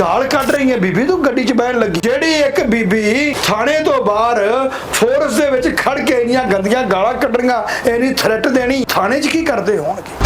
ਗਾਲ ਕੱਢ ਰਹੀ ਹੈ ਬੀਬੀ, ਤੂੰ ਗੱਡੀ 'ਚ ਬਹਿਣ ਲੱਗੀ। ਜਿਹੜੀ ਇੱਕ ਬੀਬੀ ਥਾਣੇ ਤੋਂ ਬਾਹਰ ਫੋਰਸ ਦੇ ਵਿੱਚ ਖੜ ਕੇ ਇੰਨੀਆਂ ਗੰਦੀਆਂ ਗਾਲਾਂ ਕੱਢਣੀਆਂ, ਇੰਨੀ ਥ੍ਰੈਟ ਦੇਣੀ, ਥਾਣੇ 'ਚ ਕੀ ਕਰਦੇ ਹੋਣਗੇ?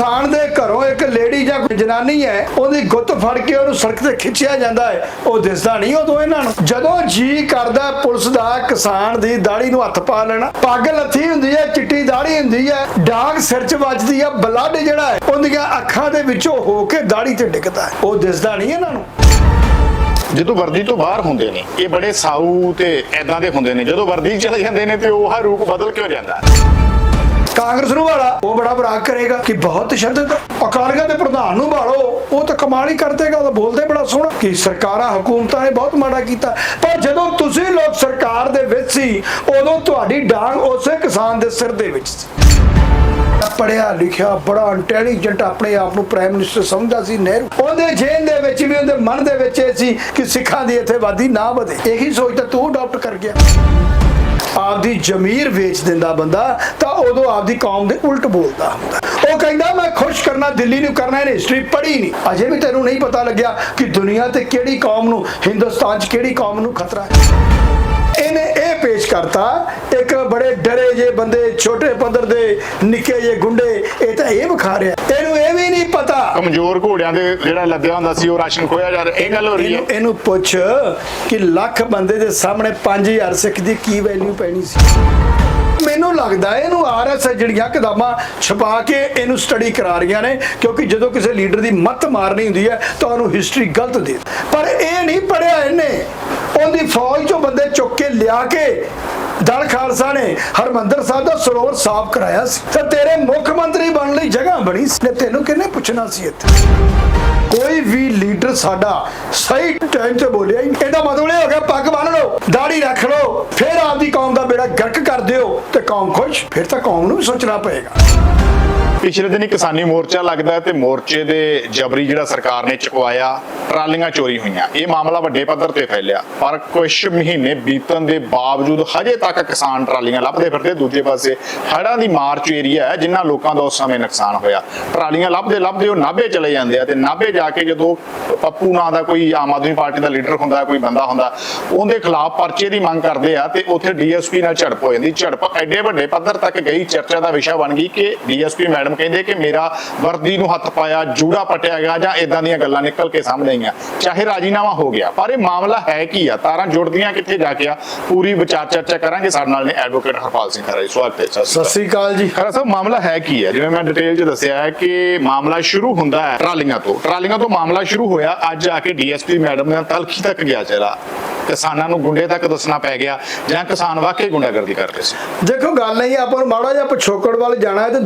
ਕਿਸਾਨ ਦੇ ਘਰੋਂ ਇੱਕ ਲੇਡੀ ਜਾਂ ਕੋਈ ਜਨਾਨੀ ਹੈ, ਉਹਦੀ ਗੁੱਤ ਫੜ ਕੇ ਉਹਨੂੰ ਸੜਕ ਤੇ ਖਿੱਚਿਆ ਜਾਂਦਾ ਹੈ। ਉਹ ਦਿਸਦਾ ਨਹੀਂ ਉਦੋਂ ਇਹਨਾਂ ਨੂੰ। ਜਦੋਂ ਜੀ ਕਰਦਾ ਪੁਲਿਸ ਦਾ ਕਿਸਾਨ ਦੀ ਦਾੜੀ ਨੂੰ ਹੱਥ ਪਾ ਲੈਣਾ। ਪੱਗ ਲੱਥੀ ਹੁੰਦੀ ਹੈ, ਚਿੱਟੀ ਦਾੜੀ ਹੁੰਦੀ ਹੈ। ਡਾਂਗ ਸਿਰ 'ਚ ਵੱਜਦੀ ਹੈ, ਬਲੱਡ ਜਿਹੜਾ ਹੈ, ਉਹਦੀਆਂ ਅੱਖਾਂ ਦੇ ਵਿੱਚੋਂ ਹੋ ਕੇ ਦਾੜੀ ਤੇ ਡਿੱਗਦਾ ਹੈ। ਉਹ ਦਿਸਦਾ ਨਹੀਂ ਇਹਨਾਂ ਨੂੰ। ਜਦੋਂ ਵਰਦੀ ਤੋਂ ਬਾਹਰ ਹੁੰਦੇ ਨੇ, ਇਹ ਬੜੇ ਸਾਊ ਤੇ ਐਦਾਂ ਦੇ ਹੁੰਦੇ ਨੇ। ਜਦੋਂ ਵਰਦੀ ਚਲੇ ਜਾਂਦੇ ਨੇ ਤੇ ਉਹ ਹਰ ਰੂਪ ਬਦਲ ਕਿਉਂ ਜਾਂਦਾ ਹੈ? ਕਾਂਗਰਸ ਨੂੰ ਵਾਲਾ। ਉਹ ਬੜਾ ਬਰਾਕ ਕਰੇਗਾ ਕਿ ਬਹੁਤ ਤਸ਼ੱਦਦ ਅਕਾਲੀਆਂ ਦੇ ਪ੍ਰਧਾਨ ਨੂੰ ਭਾਲੋ ਉਹ ਤਾਂ ਕਮਾਲ ਹੀ ਕਰਦੇਗਾ ਉਹ ਬੋਲਦੇ ਬੜਾ ਸੋਹਣਾ। ਕਿ ਸਰਕਾਰਾਂ, ਹਕੂਮਤਾਂ ਨੇ ਬਹੁਤ ਮਾੜਾ ਕੀਤਾ। ਪਰ ਜਦੋਂ ਤੁਸੀਂ ਲੋਕ ਸਰਕਾਰ ਦੇ ਵਿੱਚ ਸੀ, ਉਦੋਂ ਤੁਹਾਡੀ ਡਾਂਗ ਉਸੇ ਕਿਸਾਨ ਦੇ ਸਿਰ ਦੇ ਵਿੱਚ ਸੀ। ਪੜਿਆ ਲਿਖਿਆ, ਬੜਾ ਇੰਟੈਲੀਜੈਂਟ ਆਪਣੇ ਆਪ ਨੂੰ ਪ੍ਰਾਈਮ ਮਿਨਿਸਟਰ ਸਮਝਦਾ ਸੀ ਨਹਿਰੂ। ਉਹਦੇ ਜੇਨ ਦੇ ਵਿੱਚ ਵੀ, ਉਹਦੇ ਮਨ ਦੇ ਵਿੱਚ ਇਹ ਸੀ ਕਿ ਸਿੱਖਾਂ ਦੀ ਇੱਥੇ ਵਾਦੀ ਨਾ ਵਧੇ। ਇਹੀ ਸੋਚ ਤਾਂ ਤੂੰ ਅਡਾਪਟ ਕਰ ਗਿਆ। ਆਪਦੀ ਜ਼ਮੀਰ ਵੇਚ ਦਿੰਦਾ ਬੰਦਾ, ਤਾਂ ਉਦੋਂ ਆਪਦੀ ਕੌਮ ਦੇ ਉਲਟ ਬੋਲਦਾ ਹੁੰਦਾ। ਉਹ ਕਹਿੰਦਾ, ਮੈਂ ਖੁਸ਼ ਕਰਨਾ, ਦਿੱਲੀ ਨੂੰ ਕਰਨਾ, ਇਹਨੇ ਹਿਸਟਰੀ ਪੜ੍ਹੀ ਨਹੀਂ। ਅਜੇ ਵੀ ਤੈਨੂੰ ਨਹੀਂ ਪਤਾ ਲੱਗਿਆ ਕਿ ਦੁਨੀਆ ਤੇ ਕਿਹੜੀ ਕੌਮ ਨੂੰ, ਹਿੰਦੁਸਤਾਨ 'ਚ ਕਿਹੜੀ ਕੌਮ ਨੂੰ ਖਤਰਾ ਹੈ। ਇਹਨੇ ਇਹ ਪੇਸ਼ ਕਰਤਾ ਇੱਕ ਬੜੇ ਡਰੇ ਜੇ ਬੰਦੇ ਛੋਟੇ ਪੱਧਰ ਦੇ ਨਿੱਕੇ ਜੇ ਗੁੰਡੇ ਇਹ ਤਾਂ ਇਹ ਵਿਖਾ ਰਿਹਾ। ਇਹਨੂੰ ਇਹ ਵੀ ਨਹੀਂ ਪਤਾ। ਕਮਜ਼ੋਰ ਘੋੜਿਆਂ ਦੇ ਜਿਹੜਾ ਲੱਦਿਆ ਹੁੰਦਾ ਸੀ ਉਹ ਰਾਸ਼ਨ ਖੋਇਆ ਜਾ ਰਿਹਾ। ਇਹ ਗੱਲ ਹੋ ਰਹੀ ਹੈ। ਇਹਨੂੰ ਇਹਨੂੰ ਪੁੱਛ ਕਿ ਲੱਖ ਬੰਦੇ ਦੇ ਸਾਹਮਣੇ 5000 ਸਿੱਖ ਦੀ ਕੀ ਵੈਲਿਊ ਪੈਣੀ ਸੀ? ਮੈਨੂੰ ਲੱਗਦਾ ਇਹਨੂੰ ਆਰਐਸਐਸ ਜਿਹੜੀਆਂ ਕਿਤਾਬਾਂ ਛਪਾ ਕੇ ਇਹਨੂੰ ਸਟੱਡੀ ਕਰਾ ਰਹੀਆਂ ਨੇ, ਕਿਉਂਕਿ ਜਦੋਂ ਕਿਸੇ ਲੀਡਰ ਦੀ ਮੱਤ ਮਾਰਨੀ ਹੁੰਦੀ ਹੈ, ਤਾਂ ਹਿਸਟਰੀ ਗਲਤ ਦੇ ਪਰ ਇਹ ਨਹੀਂ ਪੜਿਆ ਇਹਨੇ। ਉਹਦੀ ਫੌਜ ਚੋਂ ਬੰਦੇ ਚੁੱਕ ਕੇ ਲਿਆ ਕੇ ਦਲ ਖਾਲਸਾ ਨੇ ਹਰਮੰਦਰ ਸਾਹਿਬ ਦਾ ਸਰੋਵਰ ਸਾਫ਼ ਕਰਾਇਆ ਸੀ। ਤਾਂ ਤੇਰੇ ਮੁੱਖ ਮੰਤਰੀ ਬਣਨ ਲਈ ਜਗ੍ਹਾ ਬਣੀ ਸੀ। ਤੇ ਤੈਨੂੰ ਕਿਹਨੇ ਪੁੱਛਣਾ ਸੀ ਇੱਥੇ? ਕੋਈ ਵੀ ਲੀਡਰ ਸਾਡਾ ਸਹੀ ਟਾਈਮ ਤੇ ਬੋਲਿਆ ਹੀ ਇਹਦਾ ਮਤਲਬ ਇਹ ਹੋ ਗਿਆ, ਪੱਗ ਬੰਨ ਲਓ ਦਾੜੀ ਰੱਖ ਲਓ, ਫਿਰ ਆਪਦੀ ਕੌਮ ਦਾ ਬੇੜਾ ਗਰਕ ਕਰ ਦਿਓ ਤੇ ਕੌਮ ਖੁਸ਼, ਫਿਰ ਤਾਂ ਕੌਮ ਨੂੰ ਸੋਚਣਾ ਪਏਗਾ। ਪਿਛਲੇ ਦਿਨੀ ਕਿਸਾਨੀ ਮੋਰਚਾ ਲੱਗਦਾ ਤੇ ਮੋਰਚੇ ਦੇ ਜਬਰੀ ਜਿਹੜਾ ਸਰਕਾਰ ਨੇ ਚੁਕਵਾਇਆ, ਟਰਾਲੀਆਂ ਚੋਰੀ ਹੋਈਆਂ। ਇਹ ਮਾਮਲਾ ਵੱਡੇ ਪੱਧਰ ਤੇ ਫੈਲਿਆ। ਪਰ ਕੁਝ ਮਹੀਨੇ ਬੀਤਣ ਦੇ ਬਾਵਜੂਦ ਹਜੇ ਤੱਕ ਕਿਸਾਨ ਟਰਾਲੀਆਂ ਲੱਭਦੇ ਫਿਰਦੇ। ਦੂਜੇ ਪਾਸੇ ਹੜ੍ਹਾਂ ਦੀ ਮਾਰਚ ਏਰੀਆ ਹੈ, ਜਿਨ੍ਹਾਂ ਲੋਕਾਂ ਦਾ ਉਸ ਸਮੇਂ ਨੁਕਸਾਨ ਹੋਇਆ। ਟਰਾਲੀਆਂ ਲੱਭਦੇ ਲੱਭਦੇ ਉਹ ਨਾਭੇ ਚਲੇ ਜਾਂਦੇ ਆ ਤੇ ਨਾਭੇ ਜਾ ਕੇ ਜਦੋਂ ਪੱਪੂ ਨਾਂ ਦਾ ਕੋਈ ਆਮ ਆਦਮੀ ਪਾਰਟੀ ਦਾ ਲੀਡਰ ਹੁੰਦਾ, ਕੋਈ ਬੰਦਾ ਹੁੰਦਾ, ਉਹਦੇ ਖਿਲਾਫ ਪਰਚੇ ਦੀ ਮੰਗ ਕਰਦੇ ਆ ਤੇ ਉੱਥੇ ਡੀਐਸਪੀ ਨਾਲ ਝੜਪ ਹੋ ਜਾਂਦੀ। ਝੜਪ ਐਡੇ ਵੱਡੇ ਪੱਧਰ ਤੱਕ ਗਈ, ਚਰਚਾ ਦਾ ਵਿਸ਼ਾ ਬਣ ਗਈ ਕਿ ਡੀਐਸਪੀ ਮੈਡਮ ਕਹਿੰਦੇ ਕਿ ਮੇਰਾ ਵਰਦੀ ਨੂੰ ਹੱਥ ਪਾਇਆ ਜੂੜਾ ਪਟਿਆ ਗਿਆ ਜਾਂ ਇਦਾਂ ਦੀਆਂ ਗੱਲਾਂ ਨਿਕਲ ਕੇ ਸਾਹਮਣੇ ਆਈਆਂ। ਚਾਹੇ ਰਾਜੀਨਾਮਾ ਹੋ ਗਿਆ ਪਰ ਇਹ ਮਾਮਲਾ ਹੈ ਕੀ ਆ? ਤਾਰਾਂ ਜੁੜਦੀਆਂ ਕਿੱਥੇ ਜਾ ਕੇ ਆ? ਪੂਰੀ ਵਿਚਾਰ ਚਰਚਾ ਕਰਾਂਗੇ। ਸਾਡੇ ਨਾਲ ਨੇ ਐਡਵੋਕੇਟ ਹਰਪਾਲ ਸਿੰਘ ਖਰਾ ਜੀ। ਸਵਾਗਤ ਹੈ ਸਤਿ ਸ਼੍ਰੀ ਅਕਾਲ। ਜੀ। ਖਰਾ ਸਾਹਿਬ ਮਾਮਲਾ ਹੈ ਕੀ ਹੈ ਜਿਵੇਂ ਮੈਂ ਡਿਟੇਲ 'ਚ ਦੱਸਿਆ ਹੈ ਕਿ ਮਾਮਲਾ ਸ਼ੁਰੂ ਹੁੰਦਾ ਹੈ ਟਰਾਲੀਆਂ ਤੋਂ। ਟਰਾਲੀਆਂ ਤੋਂ ਮਾਮਲਾ ਸ਼ੁਰੂ ਹੋਇਆ ਅੱਜ ਆ ਕੇ ਡੀਐਸਪੀ ਮੈਡਮ ਨੇ ਤਲਖੀ ਤੱਕ ਗਿਆ ਚਲਾ। ਕਿਸਾਨਾਂ ਨੂੰ ਗੁੰਡੇ ਤੱਕ ਦੱਸਣਾ ਪੈ ਗਿਆ ਜਾਂ ਕਿਸਾਨ ਵਾਕਈ ਗੁੰਡਾਗਰਦੀ ਕਰਦੇ ਸੀ? ਦੇਖੋ ਗੱਲ ਨਹੀਂ ਆਪਾਂ ਨੂੰ ਮਾੜਾ ਜਿਹਾ ਪਿਛੋਕੜ ਵੱਲ ਜਾਣਾ ਹੈ ਤੇ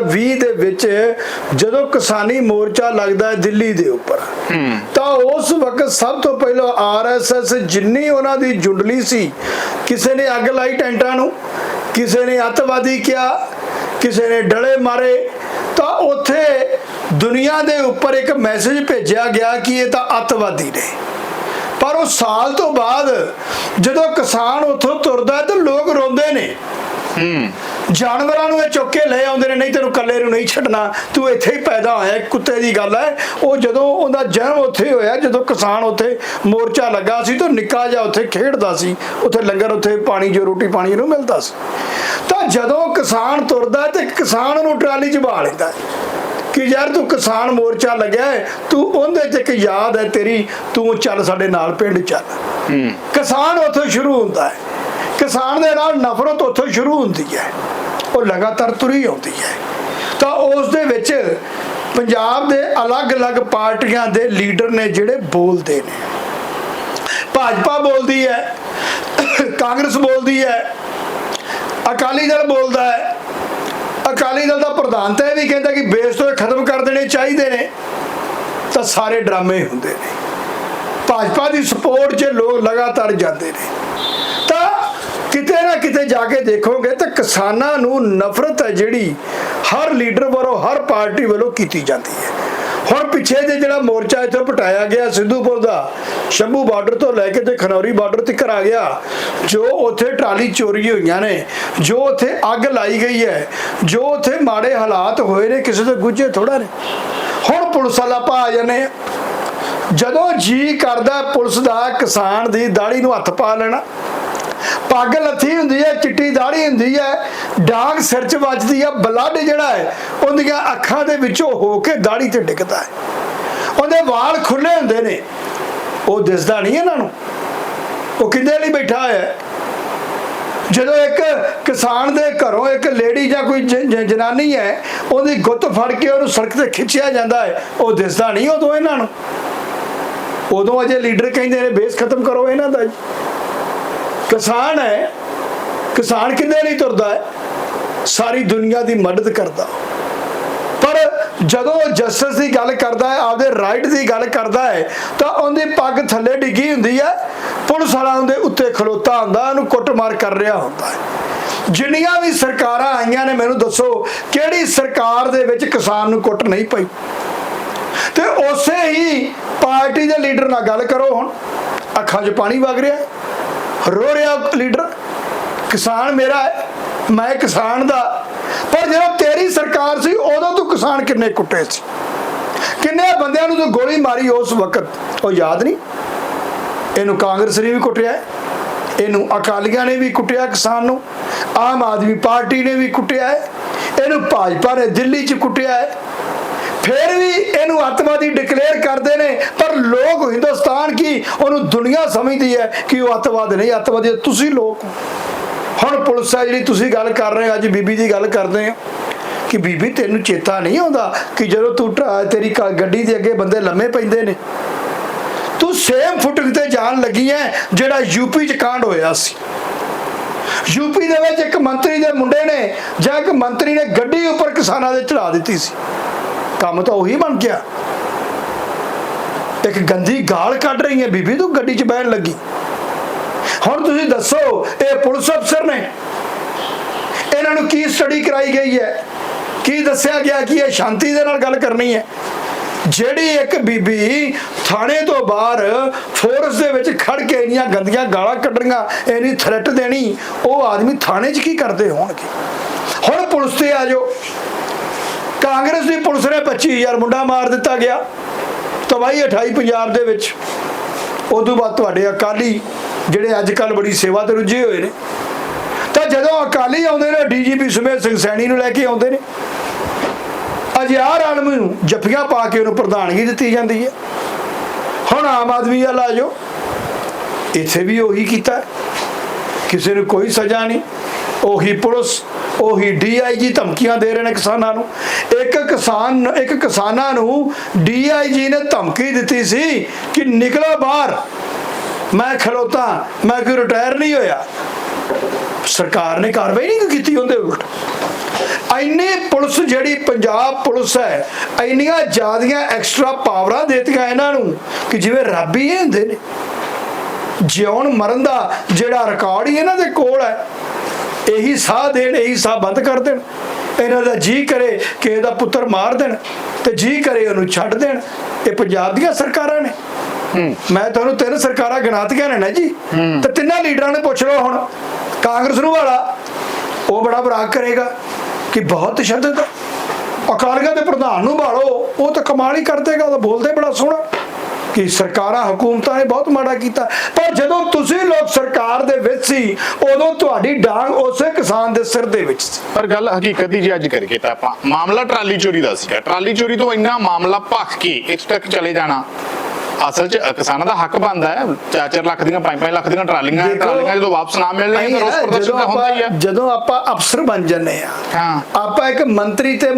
2020 ਦੇ ਵਿੱਚ ਜਦੋਂ ਕਿਸਾਨੀ ਮੋਰਚਾ ਲੱਗਦਾ ਹੈ ਦਿੱਲੀ ਦੇ ਉੱਪਰ ਤਾਂ ਉਸ ਵਕਤ ਸਭ ਤੋਂ ਪਹਿਲਾਂ ਆਰਐਸਐਸ ਜਿੰਨੀ ਉਹਨਾਂ ਦੀ ਜੁੰਡਲੀ ਸੀ ਕਿਸੇ ਨੇ ਅੱਗ ਲਾਈ ਟੈਂਟਾਂ ਨੂੰ ਕਿਸੇ ਨੇ ਅੱਤਵਾਦੀ ਕਿਹਾ ਕਿਸੇ ਨੇ ਡਲੇ ਮਾਰੇ ਤਾਂ ਉੱਥੇ ਦੁਨੀਆ ਦੇ ਉੱਪਰ ਇੱਕ ਮੈਸੇਜ ਭੇਜਿਆ ਗਿਆ ਕਿ ਇਹ ਤਾਂ ਅੱਤਵਾਦੀ ਨੇ। ਪਰ ਉਹ ਸਾਲ ਤੋਂ ਬਾਅਦ ਜਦੋਂ ਕਿਸਾਨ ਉੱਥੋਂ ਤੁਰਦਾ ਹੈ ਤਾਂ ਲੋਕ ਰੋਂਦੇ ਨੇ। ਜਾਨਵਰਾਂ ਨੂੰ ਇਹ ਚੁੱਕ ਕੇ ਲੈ ਆਉਂਦੇ ਨੇ ਨਹੀਂ ਤੈਨੂੰ ਕੱਲੇ ਨੂੰ ਨਹੀਂ ਛੱਡਣਾ ਤੂੰ ਇੱਥੇ ਹੀ ਪੈਦਾ ਹੋਇਆ ਕੁੱਤੇ ਦੀ ਗੱਲ ਹੈ। ਉਹ ਜਦੋਂ ਉਹਦਾ ਜਨਮ ਉੱਥੇ ਹੋਇਆ ਜਦੋਂ ਕਿਸਾਨ ਉੱਥੇ ਮੋਰਚਾ ਲੱਗਾ ਸੀ ਤਾਂ ਨਿੱਕਾ ਜਿਹਾ ਉੱਥੇ ਖੇਡਦਾ ਸੀ। ਉੱਥੇ ਲੰਗਰ ਉੱਥੇ ਪਾਣੀ ਜੋ ਰੋਟੀ ਪਾਣੀ ਨੂੰ ਮਿਲਦਾ ਸੀ। ਤਾਂ ਜਦੋਂ ਕਿਸਾਨ ਤੁਰਦਾ ਤੇ ਕਿਸਾਨ ਨੂੰ ਟਰਾਲੀ 'ਚ ਬਹਾ ਲੈਂਦਾ ਕਿ ਯਾਰ ਤੂੰ ਕਿਸਾਨ ਮੋਰਚਾ ਲੱਗਿਆ ਤੂੰ ਉਹਦੇ 'ਚ ਇੱਕ ਯਾਦ ਹੈ ਤੇਰੀ ਤੂੰ ਚੱਲ ਸਾਡੇ ਨਾਲ ਪਿੰਡ ਚੱਲ। ਕਿਸਾਨ ਉੱਥੋਂ ਸ਼ੁਰੂ ਹੁੰਦਾ ਹੈ। ਕਿਸਾਨ ਦੇ ਨਾਲ ਨਫ਼ਰਤ ਉੱਥੋਂ ਸ਼ੁਰੂ ਹੁੰਦੀ ਹੈ। ਉਹ ਲਗਾਤਾਰ ਤੁਰੀ ਆਉਂਦੀ ਹੈ। ਤਾਂ ਉਸ ਦੇ ਵਿੱਚ ਪੰਜਾਬ ਦੇ ਅਲੱਗ-ਅਲੱਗ ਪਾਰਟੀਆਂ ਦੇ ਲੀਡਰ ਨੇ ਜਿਹੜੇ ਬੋਲਦੇ ਨੇ। ਭਾਜਪਾ ਬੋਲਦੀ ਹੈ, ਕਾਂਗਰਸ ਬੋਲਦੀ ਹੈ, ਅਕਾਲੀ ਦਲ ਬੋਲਦਾ ਹੈ। ਅਕਾਲੀ ਦਲ ਦਾ ਪ੍ਰਧਾਨ ਤਾਂ ਇਹ ਵੀ ਕਹਿੰਦਾ ਕਿ ਬੇਸ ਤੋਂ ਖਤਮ ਕਰ ਦੇਣੇ ਚਾਹੀਦੇ ਨੇ। ਤਾਂ ਸਾਰੇ ਡਰਾਮੇ ਹੁੰਦੇ ਨੇ। ਭਾਜਪਾ ਦੀ ਸਪੋਰਟ 'ਚ ਲੋਕ ਲਗਾਤਾਰ ਜਾਂਦੇ ਨੇ। ਕਿਤੇ ਨਾ ਕਿਤੇ ਜਾ ਕੇ ਦੇਖੋਗੇ ਤਾਂ ਕਿਸਾਨਾਂ ਨੂੰ ਨਫ਼ਰਤ ਹੈ ਜਿਹੜੀ ਹਰ ਲੀਡਰ ਵੱਲੋਂ, ਹਰ ਪਾਰਟੀ ਵੱਲੋਂ ਕੀਤੀ ਜਾਂਦੀ ਹੈ। ਹੁਣ ਪਿੱਛੇ ਜੇ ਜਿਹੜਾ ਮੋਰਚਾ ਇੱਥੇ ਪਟਾਇਆ ਗਿਆ ਸਿੱਧੂਪੁਰ ਦਾ, ਸ਼ੰਭੂ ਬਾਰਡਰ ਤੋਂ ਲੈ ਕੇ ਤੇ ਖਨੌਰੀ ਬਾਰਡਰ ਤੱਕ ਆ ਗਿਆ, ਜੋ ਉੱਥੇ ਟਰਾਲੀ ਚੋਰੀ ਹੋਈਆਂ ਨੇ, ਜੋ ਉੱਥੇ ਅੱਗ ਲਾਈ ਗਈ ਹੈ, ਜੋ ਉੱਥੇ ਮਾੜੇ ਹਾਲਾਤ ਹੋਏ ਨੇ, ਕਿਸੇ ਦੇ ਗੁੱਝੇ ਥੋੜਾ ਨੇ। ਹੁਣ ਪੁਲਿਸ ਵਾਲਾ ਪਾ ਆ ਜਾਂਦੇ ਜਦੋਂ ਜੀ ਕਰਦਾ ਪੁਲਿਸ ਦਾ ਕਿਸਾਨ ਦੀ ਦਾੜੀ ਨੂੰ ਹੱਥ ਪਾ ਲੈਣਾ ਪੱਗ ਲੱਥੀ ਹੁੰਦੀ ਹੈ, ਚਿੱਟੀ ਦਾੜੀ ਹੁੰਦੀ ਹੈ, ਡਾਂਗ ਸਿਰ 'ਚ ਵੱਜਦੀ ਹੈ ਬਲੱਡ ਜਿਹੜਾ ਹੈ, ਉਹਦੀਆਂ ਅੱਖਾਂ ਦੇ ਵਿੱਚੋਂ ਹੋ ਕੇ ਦਾੜੀ ਤੇ ਡਿੱਗਦਾ ਹੈ। ਉਹਦੇ ਵਾਲ ਖੁੱਲੇ ਹੁੰਦੇ ਨੇ। ਉਹ ਦਿਸਦਾ ਨਹੀਂ ਇਹਨਾਂ ਨੂੰ। ਉਹ ਕਿੰਦੇ ਲਈ ਬੈਠਾ ਹੈ? ਜਦੋਂ ਇੱਕ ਕਿਸਾਨ ਦੇ ਘਰੋਂ ਇੱਕ ਲੇਡੀ ਜਾਂ ਕੋਈ ਜਨਾਨੀ ਹੈ, ਉਹਦੀ ਗੁੱਤ ਫੜ ਕੇ ਉਹਨੂੰ ਸੜਕ ਤੇ ਖਿੱਚਿਆ ਜਾਂਦਾ ਹੈ, ਉਹ ਦਿਸਦਾ ਨਹੀਂ ਉਦੋਂ ਇਹਨਾਂ ਨੂੰ। ਉਦੋਂ ਅਜੇ ਲੀਡਰ ਕਹਿੰਦੇ ਨੇ, ਬੇਸ ਖਤਮ ਕਰੋ ਇਹਨਾਂ ਦਾ ਕਿਸਾਨ ਹੈ, ਕਿਸਾਨ ਕਿੰਨੇ ਲਈ ਤੁਰਦਾ ਹੈ? ਸਾਰੀ ਦੁਨੀਆ ਦੀ ਮਦਦ ਕਰਦਾ। ਪਰ ਜਦੋਂ ਉਹ ਜਸਟਿਸ ਦੀ ਗੱਲ ਕਰਦਾ ਹੈ, ਆਪਦੇ ਰਾਈਟ ਦੀ ਗੱਲ ਕਰਦਾ ਹੈ, ਤਾਂ ਉਹਦੀ ਪੱਗ ਥੱਲੇ ਡਿੱਗੀ ਹੁੰਦੀ ਹੈ, ਪੁਲਿਸ ਵਾਲਾ ਉਹਦੇ ਉੱਤੇ ਖਲੋਤਾ ਹੁੰਦਾ, ਉਹਨੂੰ ਕੁੱਟਮਾਰ ਕਰ ਰਿਹਾ ਹੁੰਦਾ ਹੈ। ਜਿੰਨੀਆਂ ਵੀ ਸਰਕਾਰਾਂ ਆਈਆਂ ਨੇ, ਮੈਨੂੰ ਦੱਸੋ, ਕਿਹੜੀ ਸਰਕਾਰ ਦੇ ਵਿੱਚ ਕਿਸਾਨ ਨੂੰ ਕੁੱਟ ਨਹੀਂ ਪਈ? ਤੇ ਉਸੇ ਹੀ ਪਾਰਟੀ ਦੇ ਲੀਡਰ ਨਾਲ ਗੱਲ ਕਰੋ ਹੁਣ। ਅੱਖਾਂ 'ਚ ਪਾਣੀ ਵਗ ਰਿਹਾ। ਰੋ ਰਿਹਾ ਲੀਡਰ, ਕਿਸਾਨ ਮੇਰਾ ਹੈ, ਮੈਂ ਕਿਸਾਨ ਦਾ। ਪਰ ਜਦੋਂ ਤੇਰੀ ਸਰਕਾਰ ਸੀ, ਉਦੋਂ ਤੂੰ ਕਿਸਾਨ ਕਿੰਨੇ ਕੁੱਟੇ ਸੀ? ਕਿੰਨੇ ਬੰਦਿਆਂ ਨੂੰ ਤੂੰ ਗੋਲੀ ਮਾਰੀ ਉਸ ਵਕਤ? ਉਹ ਯਾਦ ਨਹੀਂ? ਇਹਨੂੰ ਕਾਂਗਰਸ ਨੇ ਵੀ ਕੁੱਟਿਆ ਇਹਨੂੰ ਅਕਾਲੀਆਂ ਨੇ ਵੀ ਕੁੱਟਿਆ ਕਿਸਾਨ ਨੂੰ, ਆਮ ਆਦਮੀ ਪਾਰਟੀ ਨੇ ਵੀ ਕੁੱਟਿਆ ਹੈ, ਇਹਨੂੰ ਭਾਜਪਾ ਨੇ ਦਿੱਲੀ 'ਚ ਕੁੱਟਿਆ ਹੈ। ਫਿਰ ਵੀ ਇਹਨੂੰ ਅੱਤਵਾਦੀ ਡਿਕਲੇਅਰ ਕਰਦੇ ਨੇ। ਪਰ ਲੋਕ ਹਿੰਦੁਸਤਾਨ ਕੀ? ਉਹਨੂੰ ਦੁਨੀਆ ਸਮਝਦੀ ਹੈ ਕਿ ਉਹ ਅੱਤਵਾਦ ਨਹੀਂ ਅੱਤਵਾਦੀ ਤੁਸੀਂ ਲੋਕ ਹੁਣ ਪੁਲਿਸ ਹੈ ਜਿਹੜੀ ਤੁਸੀਂ ਗੱਲ ਕਰ ਰਹੇ ਹੋ, ਅੱਜ ਬੀਬੀ ਦੀ ਗੱਲ ਕਰਦੇ ਹੋ ਕਿ ਬੀਬੀ ਤੈਨੂੰ ਚੇਤਾ ਨਹੀਂ ਆਉਂਦਾ ਕਿ ਜਦੋਂ ਤੂੰ ਤੇਰੀ ਕ- ਗੱਡੀ ਦੇ ਅੱਗੇ ਬੰਦੇ ਲੰਮੇ ਪੈਂਦੇ ਨੇ। ਤੂੰ ਸੇਮ ਫੁਟਿੰਗ ਤੇ ਜਾਣ ਲੱਗੀ ਹੈ ਜਿਹੜਾ ਯੂਪੀ ਚ ਕਾਂਡ ਹੋਇਆ ਸੀ। ਯੂਪੀ ਦੇ ਵਿੱਚ ਇੱਕ ਮੰਤਰੀ ਦੇ ਮੁੰਡੇ ਨੇ ਜਾਂ ਇੱਕ ਮੰਤਰੀ ਨੇ ਗੱਡੀ ਉੱਪਰ ਕਿਸਾਨਾਂ ਦੇ ਚੜਾ ਦਿੱਤੀ ਸੀ। ਕੰਮ ਤਾਂ ਉਹੀ ਬਣ ਗਿਆ। ਇੱਕ ਗੰਦੀ ਗਾਲ ਕੱਢ ਰਹੀ ਹੈ ਬੀਬੀ, ਤੂੰ ਗੱਡੀ 'ਚ ਬਹਿਣ ਲੱਗੀ। ਹੁਣ ਤੁਸੀਂ ਦੱਸੋ, ਇਹ ਪੁਲਿਸ ਅਫਸਰ ਨੇ। ਇਹਨਾਂ ਨੂੰ ਕੀ ਸਟੱਡੀ ਕਰਾਈ ਗਈ ਹੈ? ਕੀ ਦੱਸਿਆ ਗਿਆ ਕਿ ਇਹ ਸ਼ਾਂਤੀ ਦੇ ਨਾਲ ਗੱਲ ਕਰਨੀ ਹੈ? ਜਿਹੜੀ ਇੱਕ ਬੀਬੀ ਥਾਣੇ ਤੋਂ ਬਾਹਰ ਫੋਰਸ ਦੇ ਵਿੱਚ ਖੜ ਕੇ ਇੰਨੀਆਂ ਗੰਦੀਆਂ ਗਾਲਾਂ ਕੱਢਣੀਆਂ, ਇੰਨੀ ਥ੍ਰੈਟ ਦੇਣੀ, ਉਹ ਆਦਮੀ ਥਾਣੇ 'ਚ ਕੀ ਕਰਦੇ ਹੋਣਗੇ? ਹੁਣ ਪੁਲਿਸ ਤੇ ਆ ਜਾਓ। ਕਾਂਗਰਸ ਦੀ ਪੁਲਿਸ ਨੇ 25000 ਮੁੰਡਾ ਮਾਰ ਦਿੱਤਾ ਗਿਆ। ਤਬਾਹੀ 28 ਪੰਜਾਬ ਦੇ ਵਿੱਚ। ਉਦੋਂ ਬਾਅਦ ਤੁਹਾਡੇ ਅਕਾਲੀ ਜਿਹੜੇ ਅੱਜ ਕੱਲ ਬੜੀ ਸੇਵਾ ਤੇ ਰੁੱਝੇ ਹੋਏ ਨੇ। ਤਾਂ ਜਦੋਂ ਅਕਾਲੀ ਆਉਂਦੇ ਨੇ, ਡੀਜੀਪੀ ਸੁਮੇਧ ਸਿੰਘ ਸੈਣੀ ਨੂੰ ਲੈ ਕੇ ਆਉਂਦੇ ਨੇ। ਅਜਿਹਾ ਆਲਮ ਨੂੰ ਜੱਫੀਆਂ ਪਾ ਕੇ ਉਹਨੂੰ ਪ੍ਰਧਾਨਗੀ ਦਿੱਤੀ ਜਾਂਦੀ ਹੈ। ਹੁਣ ਆਮ ਆਦਮੀ ਵਾਲਾ ਆ ਜਾਓ। ਇੱਥੇ ਵੀ ਉਹੀ ਕੀਤਾ। ਕਿਸੇ ਨੂੰ ਕੋਈ ਸਜ਼ਾ ਨਹੀਂ। ਉਹੀ ਪੁਲਿਸ, ਉਹੀ ਡੀਆਈਜੀ ਧਮਕੀਆਂ ਦੇ ਰਹੇ ਨੇ ਕਿਸਾਨਾਂ ਨੂੰ। ਇੱਕ ਕਿਸਾਨ, ਇੱਕ ਕਿਸਾਨਾਂ ਨੂੰ ਡੀਆਈਜੀ ਨੇ ਧਮਕੀ ਦਿੱਤੀ ਸੀ ਕਿ ਨਿਕਲੋ ਬਾਹਰ। ਮੈਂ ਖਲੋਤਾ, ਮੈਂ ਕੋਈ ਰਿਟਾਇਰ ਨਹੀਂ ਹੋਇਆ। ਸਰਕਾਰ ਨੇ ਕਾਰਵਾਈ ਨਹੀਂ ਕੀਤੀ ਉਹਦੇ ਉਲਟ। ਇੰਨੀ ਪੁਲਿਸ ਜਿਹੜੀ ਪੰਜਾਬ ਪੁਲਿਸ ਹੈ, ਇੰਨੀਆਂ ਜ਼ਿਆਦੀਆਂ ਐਕਸਟਰਾ ਪਾਵਰਾਂ ਦੇਤੀਆਂ ਇਹਨਾਂ ਨੂੰ ਕਿ ਜਿਵੇਂ ਰੱਬ ਹੀ ਇਹ ਹੁੰਦੇ ਨੇ ਜਿਉਣ ਮਰਨ ਦਾ ਜਿਹੜਾ ਰਿਕਾਰਡ ਹੀ ਇਹਨਾਂ ਦੇ ਕੋਲ ਹੈ ਇਹੀ ਸਾਹ ਦੇਣ ਇਹੀ ਸਾਹ ਬੰਦ ਕਰ ਦੇਣ। ਇਹਨਾਂ ਦਾ ਜੀ ਕਰੇ ਕਿ ਇਹਦਾ ਪੁੱਤਰ ਮਾਰ ਦੇਣ ਤੇ ਜੀ ਕਰੇ ਉਹਨੂੰ ਛੱਡ ਦੇਣ। ਇਹ ਪੰਜਾਬ ਦੀਆਂ ਸਰਕਾਰਾਂ ਨੇ। ਮੈਂ ਤੁਹਾਨੂੰ ਤਿੰਨ ਸਰਕਾਰਾਂ ਗਿਣਾਤੀਆਂ ਨੇ ਨਾ ਜੀ। ਤੇ ਤਿੰਨਾਂ ਲੀਡਰਾਂ ਨੂੰ ਪੁੱਛ ਲਓ ਹੁਣ। ਕਾਂਗਰਸ ਨੂੰ ਵਾਲਾ ਉਹ ਬੜਾ ਬਰਾਕ ਕਰੇਗਾ ਕਿ ਬਹੁਤ ਤਸ਼ੱਦਦ ਅਕਾਲੀਆਂ ਦੇ ਪ੍ਰਧਾਨ ਨੂੰ ਭਾਲੋ ਉਹ ਤਾਂ ਕਮਾਲ ਹੀ ਕਰ ਦੇਗਾ ਉਹ ਬੋਲਦੇ ਬੜਾ ਸੋਹਣਾ। ਕਿ ਸਰਕਾਰਾਂ ਹਕੂਮਤਾਂ ਨੇ ਬਹੁਤ ਮਾੜਾ ਕੀਤਾ। ਪਰ ਜਦੋਂ ਤੁਸੀਂ ਲੋਕ ਸਰਕਾਰ ਦੇ ਵਿੱਚ ਸੀ, ਉਦੋਂ ਤੁਹਾਡੀ ਡਾਂਗ ਉਸੇ ਕਿਸਾਨ ਦੇ ਸਿਰ ਦੇ ਵਿੱਚ ਸੀ। ਪਰ ਗੱਲ ਹਕੀਕਤ ਦੀ ਜੇ ਅੱਜ ਕਰਕੇ ਤਾਂ ਆਪਾਂ, ਮਾਮਲਾ ਟਰਾਲੀ ਚੋਰੀ ਦਾ ਸੀਗਾ। ਟਰਾਲੀ ਚੋਰੀ ਤੋਂ ਇੰਨਾ ਮਾਮਲਾ ਭਖ ਕੇ ਇੱਥੇ ਤੱਕ ਚਲੇ ਜਾਣਾ। ਅਸਲ 'ਚ ਕਿਸਾਨਾਂ ਦਾ ਹੱਕ ਬਣਦਾ ਹੈ। 4-4 ਲੱਖ ਦੀਆਂ 5-5 ਲੱਖ ਦੀਆਂ ਟਰਾਲੀਆਂ ਟਰਾਲੀਆਂ ਜਦੋਂ ਵਾਪਸ ਨਾ ਮਿਲਣੀਆਂ ਤਾਂ ਰੋਸ ਪ੍ਰਦਰਸ਼ਨ ਤਾਂ ਹੁੰਦਾ ਹੀ ਹੈ। ਜਦੋਂ ਆਪਾਂ ਅਫਸਰ ਬਣ ਜੰਨੇ ਆ ਹਾਂ। ਆਪਾਂ ਇੱਕ ਮੰਤਰੀ ਤੇ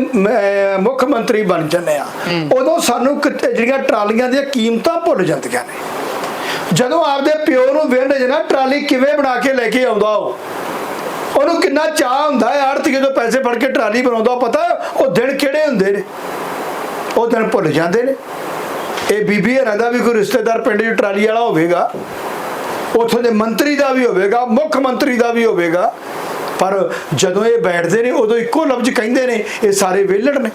ਮੁੱਖ ਮੰਤਰੀ ਬਣ ਜੰਨੇ ਆ ਉਦੋਂ ਸਾਨੂੰ ਜਿਹੜੀਆਂ ਟਰਾਲੀਆਂ ਦੀਆਂ ਕੀਮਤਾਂ ਭੁੱਲ ਜਾਂਦੀਆਂ ਨੇ। ਜਦੋਂ ਆਪਦੇ ਪਿਓ ਨੂੰ ਵਿੰਡ ਜਨਾ ਟਰਾਲੀ ਕਿਵੇਂ ਬਣਾ ਕੇ ਲੈ ਕੇ ਆਉਂਦਾ ਉਹ? ਉਹਨੂੰ ਕਿੰਨਾ ਚਾਹ ਹੁੰਦਾ ਹੈ ਆੜਤੀਏ ਤੋਂ ਪੈਸੇ ਫੜ ਕੇ ਟਰਾਲੀ ਬਣਾਉਂਦਾ ਪਤਾ ਉਹ ਦਿਨ ਕਿਹੜੇ ਹੁੰਦੇ ਨੇ? ਉਹ ਦਿਨ ਭੁੱਲ ਜਾਂਦੇ ਨੇ। ਇਹ ਬੀਬੀ ਹਰਾਂ ਦਾ ਵੀ ਕੋਈ ਰਿਸ਼ਤੇਦਾਰ ਪਿੰਡ 'ਚ ਟਰਾਲੀ ਵਾਲਾ ਹੋਵੇਗਾ, ਉੱਥੋਂ ਦੇ ਮੰਤਰੀ ਦਾ ਵੀ ਹੋਵੇਗਾ, ਮੁੱਖ ਮੰਤਰੀ ਦਾ ਵੀ ਹੋਵੇਗਾ, ਪਰ ਜਦੋਂ ਇਹ ਬੈਠਦੇ ਨੇ, ਉਦੋਂ ਇੱਕੋ ਲਫ਼ਜ਼ ਕਹਿੰਦੇ ਨੇ, ਇਹ ਸਾਰੇ ਵਿਹਲੜ ਨੇ।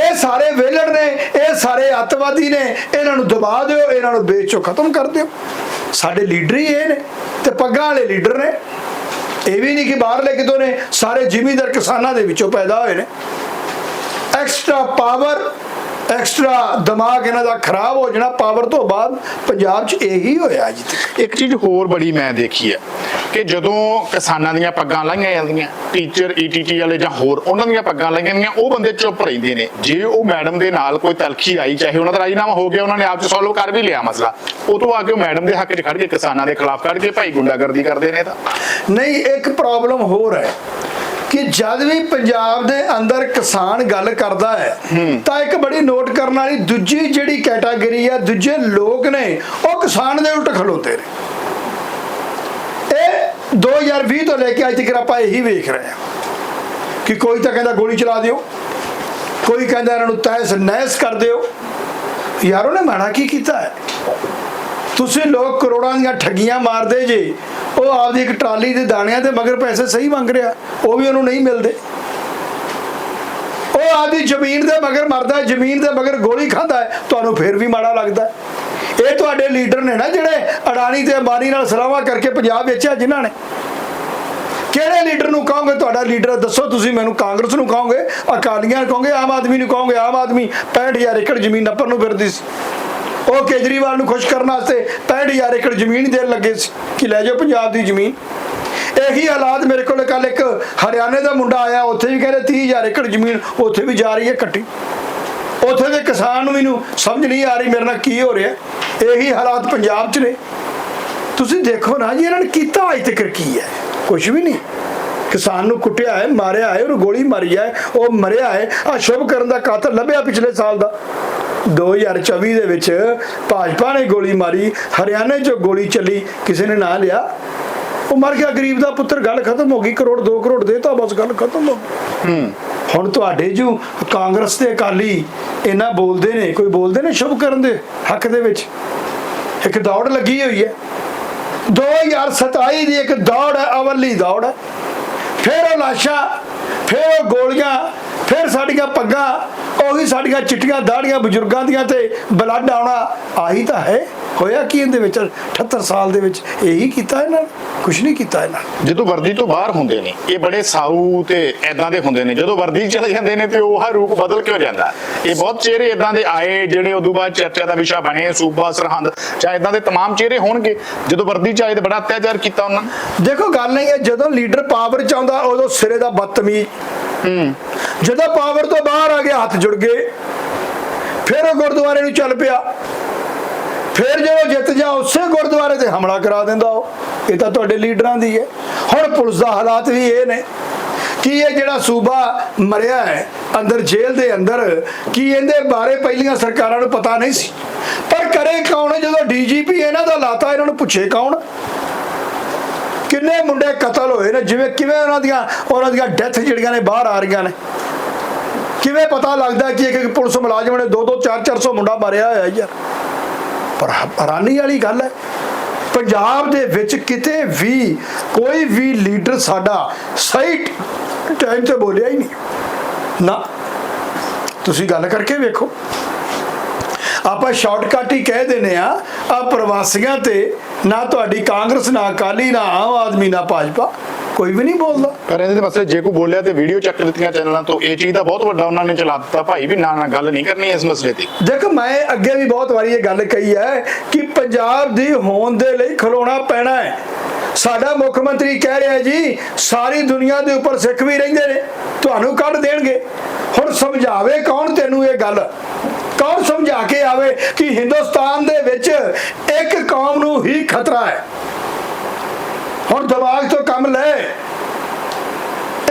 ਇਹ ਸਾਰੇ ਵਿਹਲੜ ਨੇ, ਇਹ ਸਾਰੇ ਅੱਤਵਾਦੀ ਨੇ, ਇਹਨਾਂ ਨੂੰ ਦਬਾ ਦਿਓ, ਇਹਨਾਂ ਨੂੰ ਵੇਚੋ ਖਤਮ ਕਰ ਦਿਓ। ਸਾਡੇ ਲੀਡਰ ਹੀ ਇਹ ਨੇ ਤੇ ਪੱਗਾਂ ਵਾਲੇ ਲੀਡਰ ਨੇ। ਇਹ ਵੀ ਨਹੀਂ ਕਿ ਬਾਹਰਲੇ ਕਿਤੋਂ ਨੇ, ਸਾਰੇ ਜ਼ਿਮੀਂਦਾਰ ਕਿਸਾਨਾਂ ਦੇ ਵਿੱਚੋਂ ਪੈਦਾ ਹੋਏ ਨੇ। ਐਕਸਟਰਾ ਪਾਵਰ ਐਕਸਟਰਾ ਦਿਮਾਗ ਇਹਨਾਂ ਦਾ ਖਰਾਬ ਹੋ ਜਾਣਾ ਪਾਵਰ ਤੋਂ ਬਾਅਦ ਪੰਜਾਬ 'ਚ ਇਹੀ ਹੋਇਆ ਜੀ। ਇੱਕ ਚੀਜ਼ ਹੋਰ ਬੜੀ ਮੈਂ ਦੇਖੀ ਹੈ ਕਿ ਜਦੋਂ ਕਿਸਾਨਾਂ ਦੀਆਂ ਪੱਗਾਂ ਲਾਈਆਂ ਜਾਂਦੀਆਂ ਟੀਚਰ ਈਟੀਟੀ ਵਾਲੇ ਜਾਂ ਹੋਰ ਉਹਨਾਂ ਦੀਆਂ ਪੱਗਾਂ ਲਾਈਆਂ ਜਾਂਦੀਆਂ ਉਹ ਬੰਦੇ ਚੁੱਪ ਰਹਿੰਦੇ ਨੇ। ਜੇ ਉਹ ਮੈਡਮ ਦੇ ਨਾਲ ਕੋਈ ਤਲਖੀ ਆਈ ਚਾਹੇ ਉਹਨਾਂ ਦਾ ਰਾਜੀਨਾਮਾ ਹੋ ਗਿਆ ਉਹਨਾਂ ਨੇ ਆਪ ਚ ਸੋਲਵ ਕਰ ਵੀ ਲਿਆ ਮਸਲਾ ਉਹ ਤੋਂ ਆ ਕੇ ਮੈਡਮ ਦੇ ਹੱਕ 'ਚ ਖੜ ਕੇ ਕਿਸਾਨਾਂ ਦੇ ਖਿਲਾਫ ਖੜ ਕੇ ਭਾਈ ਗੁੰਡਾਗਰਦੀ ਕਰਦੇ ਨੇ ਤਾਂ। ਨਹੀਂ ਇੱਕ ਪ੍ਰੋਬਲਮ ਹੋਰ ਹੈ। ਕਿ ਜਦ ਵੀ ਪੰਜਾਬ ਦੇ ਅੰਦਰ ਕਿਸਾਨ ਗੱਲ ਕਰਦਾ ਹੈ ਤਾਂ ਇੱਕ ਬੜੀ ਨੋਟ ਕਰਨ ਵਾਲੀ ਦੂਜੀ ਜਿਹੜੀ ਕੈਟਾਗਰੀ ਹੈ ਦੂਜੇ ਲੋਕ ਨੇ ਉਹ ਕਿਸਾਨ ਦੇ ਉਲਟ ਖਲੋਤੇ ਨੇ। ਇਹ 2020 ਤੋਂ ਲੈ ਕੇ ਅੱਜ ਤੱਕ ਆਪਾਂ ਇਹੀ ਵੇਖ ਰਹੇ ਹਾਂ ਕਿ ਕੋਈ ਤਾਂ ਕਹਿੰਦਾ ਗੋਲੀ ਚਲਾ ਦਿਓ ਕੋਈ ਕਹਿੰਦਾ ਇਹਨਾਂ ਨੂੰ ਤਹਿਸ ਨਹਿਸ ਕਰ ਦਿਓ। ਯਾਰ ਉਹਨੇ ਮਾੜਾ ਕੀ ਕੀਤਾ ਹੈ? ਤੁਸੀਂ ਲੋਕ ਕਰੋੜਾਂ ਦੀਆਂ ਠੱਗੀਆਂ ਮਾਰਦੇ ਜੇ, ਉਹ ਆਪਦੀ ਇੱਕ ਟਰਾਲੀ ਦੇ ਦਾਣਿਆਂ ਦੇ ਮਗਰ ਪੈਸੇ ਸਹੀ ਮੰਗ ਰਿਹਾ, ਉਹ ਵੀ ਉਹਨੂੰ ਨਹੀਂ ਮਿਲਦੇ। ਉਹ ਆਪਦੀ ਜ਼ਮੀਨ ਦੇ ਮਗਰ ਮਰਦਾ, ਜ਼ਮੀਨ ਦੇ ਮਗਰ ਗੋਲੀ ਖਾਂਦਾ ਹੈ, ਤੁਹਾਨੂੰ ਫਿਰ ਵੀ ਮਾੜਾ ਲੱਗਦਾ ਇਹ ਤੁਹਾਡੇ ਲੀਡਰ ਨੇ ਨਾ ਜਿਹੜੇ ਅਡਾਨੀ ਤੇ ਅੰਬਾਨੀ ਨਾਲ ਸਲਾਹਾਂ ਕਰਕੇ ਪੰਜਾਬ ਵੇਚਿਆ ਜਿਨ੍ਹਾਂ ਨੇ। ਕਿਹੜੇ ਲੀਡਰ ਨੂੰ ਕਹੋਗੇ ਤੁਹਾਡਾ ਲੀਡਰ? ਦੱਸੋ ਤੁਸੀਂ ਮੈਨੂੰ, ਕਾਂਗਰਸ ਨੂੰ ਕਹੋਗੇ, ਅਕਾਲੀਆਂ ਨੂੰ ਕਹੋਗੇ, ਆਮ ਆਦਮੀ ਨੂੰ ਕਹੋਗੇ? ਆਮ ਆਦਮੀ 65000 ਏਕੜ ਜ਼ਮੀਨ ਨੱਪਣ ਨੂੰ ਫਿਰਦੀ ਸੀ। ਉਹ ਕੇਜਰੀਵਾਲ ਨੂੰ ਖੁਸ਼ ਕਰਨ ਵਾਸਤੇ 65000 ਏਕੜ ਜ਼ਮੀਨ ਦੇਣ ਲੱਗੇ ਸੀ। ਕਿ ਲੈ ਜਾਓ ਪੰਜਾਬ ਦੀ ਜ਼ਮੀਨ। ਇਹੀ ਹਾਲਾਤ ਮੇਰੇ ਕੋਲ ਕੱਲ ਇੱਕ ਹਰਿਆਣੇ ਦਾ ਮੁੰਡਾ ਆਇਆ, ਉੱਥੇ ਵੀ ਕਹਿੰਦੇ 30000 ਏਕੜ ਜ਼ਮੀਨ ਉੱਥੇ ਵੀ ਜਾ ਰਹੀ ਹੈ ਕੱਟੀ ਉੱਥੇ ਦੇ ਕਿਸਾਨ ਨੂੰ ਮੈਨੂੰ ਸਮਝ ਨਹੀਂ ਆ ਰਹੀ ਮੇਰੇ ਨਾਲ ਕੀ ਹੋ ਰਿਹਾ। ਇਹੀ ਹਾਲਾਤ ਪੰਜਾਬ 'ਚ ਨੇ। ਤੁਸੀਂ ਦੇਖੋ ਨਾ ਜੀ, ਇਹਨਾਂ ਨੇ ਕੀਤਾ ਅਜ ਤੱਕ ਕੀ ਹੈ। ਕੁਝ ਵੀ ਨਹੀਂ। ਕਿਸਾਨ ਨੂੰ ਕੁੱਟਿਆ ਹੈ, ਮਾਰਿਆ ਹੈ, ਉਹਨੂੰ ਗੋਲੀ ਮਾਰੀ ਹੈ, ਉਹ ਮਰਿਆ ਹੈ। ਆ ਸ਼ੁਭ ਕਰਨ ਦਾ ਕਾਤਲ ਲੱਭਿਆ ਪਿਛਲੇ ਸਾਲ ਦਾ। 2024 ਦੇ ਵਿੱਚ ਭਾਜਪਾ ਨੇ ਗੋਲੀ ਮਾਰੀ ਹਰਿਆਣੇ 'ਚ ਗੋਲੀ ਚੱਲੀ ਕਿਸੇ ਨੇ ਨਾਂ ਲਿਆ। ਉਹ ਮਰ ਗਿਆ ਗਰੀਬ ਦਾ ਪੁੱਤਰ ਗੱਲ ਖਤਮ ਹੋ ਗਈ ਕਰੋੜ 2 ਕਰੋੜ ਦੇ ਤਾਂ ਬਸ ਗੱਲ ਖਤਮ ਹੋ ਗਈ। ਹੂੰ। ਹੁਣ ਤੁਹਾਡੇ ਜੋ ਕਾਂਗਰਸ ਤੇ ਅਕਾਲੀ ਇਹਨਾਂ ਬੋਲਦੇ ਨੇ ਕੋਈ ਬੋਲਦੇ ਨੇ ਸ਼ੁਭ ਕਰਨ ਦੇ ਹੱਕ ਦੇ ਵਿੱਚ? ਇੱਕ ਦੌੜ ਲੱਗੀ ਹੋਈ ਹੈ। 2027 ਦੀ ਇੱਕ ਦੌੜ ਹੈ ਅਵਲੀ ਦੌੜ ਹੈ। ਫਿਰ ਉਹ ਲਾਸ਼ਾਂ ਫਿਰ ਉਹ ਗੋਲੀਆਂ ਫਿਰ ਸਾਡੀਆਂ ਪੱਗਾਂ ਉਹੀ ਸਾਡੀਆਂ ਚਿੱਟੀਆਂ ਦਾੜੀਆਂ ਬਜ਼ੁਰਗਾਂ ਦੀਆਂ ਤੇ ਬਲੱਡ ਆਉਣਾ ਆਹੀ ਤਾਂ ਹੈ। ਹੋਇਆ ਕੀ ਇਹਦੇ ਵਿੱਚ? 78 ਸਾਲ ਦੇ ਵਿੱਚ ਇਹੀ ਕੀਤਾ ਇਹਨਾਂ ਕੁਝ ਨਹੀਂ ਕੀਤਾ ਇਹਨਾਂ ਜਦੋਂ ਵਰਦੀ ਤੋਂ ਬਾਹਰ ਹੁੰਦੇ ਨੇ ਇਹ ਬੜੇ ਸਾਊ ਤੇ ਐਦਾਂ ਦੇ ਹੁੰਦੇ ਨੇ। ਜਦੋਂ ਵਰਦੀ ਚਲੇ ਜਾਂਦੇ ਨੇ ਤੇ ਉਹ ਹਰ ਰੂਪ ਬਦਲ ਕੇ ਹੋ ਜਾਂਦਾ? ਇਹ ਬਹੁਤ ਚਿਹਰੇ ਐਦਾਂ ਦੇ ਆਏ ਜਿਹੜੇ ਉਦੋਂ ਬਾਅਦ ਚਰਚਾ ਦਾ ਵਿਸ਼ਾ ਬਣੇ ਸੂਬਾ ਸਰਹੰਦ ਚਾਹ ਐਦਾਂ ਦੇ ਤਮਾਮ ਚਿਹਰੇ ਹੋਣਗੇ। ਜਦੋਂ ਵਰਦੀ ਚ ਆਏ ਤੇ ਬੜਾ ਅਤਿਆਚਾਰ ਕੀਤਾ ਉਹਨਾਂ ਨੇ। ਦੇਖੋ ਗੱਲ ਨਹੀਂ ਹੈ ਜਦੋਂ ਲੀਡਰ ਪਾਵਰ ਚ ਆਉਂਦਾ ਉਦੋਂ ਸਿਰੇ ਦਾ ਬਦਤਮੀਜ਼ ਜਦੋਂ ਪਾਵਰ ਤੋਂ ਬਾਹਰ ਆ ਗਿਆ ਹੱਥ ਜੁੜ ਗਏ। ਫਿਰ ਉਹ ਗੁਰਦੁਆਰੇ ਨੂੰ ਚੱਲ ਪਿਆ। ਫਿਰ ਜਦੋਂ ਜਿੱਤ ਜਾ ਉਸੇ ਗੁਰਦੁਆਰੇ ਤੇ ਹਮਲਾ ਕਰਾ ਦਿੰਦਾ ਉਹ। ਇਹ ਤਾਂ ਤੁਹਾਡੇ ਲੀਡਰਾਂ ਦੀ ਹੈ। ਹੁਣ ਪੁਲਿਸ ਦਾ ਹਾਲਾਤ ਵੀ ਇਹ ਨੇ ਕਿ ਇਹ ਜਿਹੜਾ ਸੂਬਾ ਮਰਿਆ ਹੈ, ਅੰਦਰ ਜੇਲ੍ਹ ਦੇ ਅੰਦਰ, ਕੀ ਇਹਦੇ ਬਾਰੇ ਪਹਿਲੀਆਂ ਸਰਕਾਰਾਂ ਨੂੰ ਪਤਾ ਨਹੀਂ ਸੀ? ਪਰ ਕਰੇ ਕੌਣ ਹੈ? ਜਦੋਂ ਡੀਜੀਪੀ ਇਹਨਾਂ ਦਾ ਲਾਤਾ, ਇਹਨਾਂ ਨੂੰ ਪੁੱਛੇ ਕੌਣ? ਕਿੰਨੇ ਮੁੰਡੇ ਕਤਲ ਹੋਏ ਨੇ? ਜਿਵੇਂ ਕਿਵੇਂ ਉਹਨਾਂ ਦੀਆਂ ਉਹਨਾਂ ਦੀਆਂ ਡੈਥ ਜਿਹੜੀਆਂ ਨੇ ਬਾਹਰ ਆ ਰਹੀਆਂ ਨੇ? ਕਿਵੇਂ ਪਤਾ ਲੱਗਦਾ ਕਿ ਇੱਕ ਪੁਲਿਸ ਮੁਲਾਜ਼ਮ ਨੇ 2-2 4-400 ਮੁੰਡਾ ਮਾਰਿਆ ਹੋਇਆ ਯਾਰ? ਪਰ ਹੈਰਾਨੀ ਵਾਲੀ ਗੱਲ ਹੈ। ਪੰਜਾਬ ਦੇ ਵਿੱਚ ਕਿਤੇ ਵੀ ਕੋਈ ਵੀ ਲੀਡਰ ਸਾਡਾ ਸਹੀ ਟਾਈਮ ਤੇ ਬੋਲਿਆ ਹੀ ਨਹੀਂ। ਨਾ। ਤੁਸੀਂ ਗੱਲ ਕਰਕੇ ਵੇਖੋ। ਆਪਾਂ ਸ਼ਾਰਟਕਟ ਹੀ ਕਹਿ ਦਿੰਦੇ ਆ ਆ ਪ੍ਰਵਾਸੀਆਂ ਤੇ ਨਾ ਤੁਹਾਡੀ ਕਾਂਗਰਸ ਨਾ ਅਕਾਲੀ ਨਾ ਆਮ ਆਦਮੀ ਨਾ ਭਾਜਪਾ ਕੋਈ ਵੀ ਨਹੀਂ ਬੋਲਦਾ। ਪਰ ਇਹਦੇ ਮਸਲੇ ਜੇ ਕੋਈ ਬੋਲਿਆ ਤੇ ਵੀਡੀਓ ਚੱਕ ਦਿੱਤੀਆਂ ਚੈਨਲਾਂ ਤੋਂ ਇਹ ਚੀਜ਼ ਦਾ ਬਹੁਤ ਵੱਡਾ ਉਹਨਾਂ ਨੇ ਚਲਾ ਦਿੱਤਾ। ਭਾਈ ਵੀ ਨਾ ਨਾ ਗੱਲ ਨਹੀਂ ਕਰਨੀ ਇਸ ਮਸਲੇ ਤੇ। ਦੇਖੋ ਮੈਂ ਅੱਗੇ ਵੀ ਬਹੁਤ ਵਾਰੀ ਇਹ ਗੱਲ ਕਹੀ ਹੈ ਕਿ ਪੰਜਾਬ ਦੀ ਹੋਂਦ ਦੇ ਲਈ ਖਲੋਣਾ ਪੈਣਾ ਹੈ। ਸਾਡਾ ਮੁੱਖ ਮੰਤਰੀ ਕਹਿ ਰਿਹਾ ਜੀ ਸਾਰੀ ਦੁਨੀਆ ਦੇ ਉੱਪਰ ਸਿੱਖ ਵੀ ਰਹਿੰਦੇ ਨੇ ਤੁਹਾਨੂੰ ਕੱਢ ਦੇਣਗੇ। ਹੁਣ ਸਮਝਾਵੇ ਕੌਣ ਤੈਨੂੰ ਇਹ ਗੱਲ? ਸਮਝਾ ਕੇ ਆਵੇ ਕਿ ਹਿੰਦੁਸਤਾਨ ਦੇ ਵਿੱਚ ਇੱਕ ਕੌਮ ਨੂੰ ਹੀ ਖਤਰਾ ਹੈ। ਹੁਣ ਦਿਮਾਗ ਤੋਂ ਕੰਮ ਲੈ।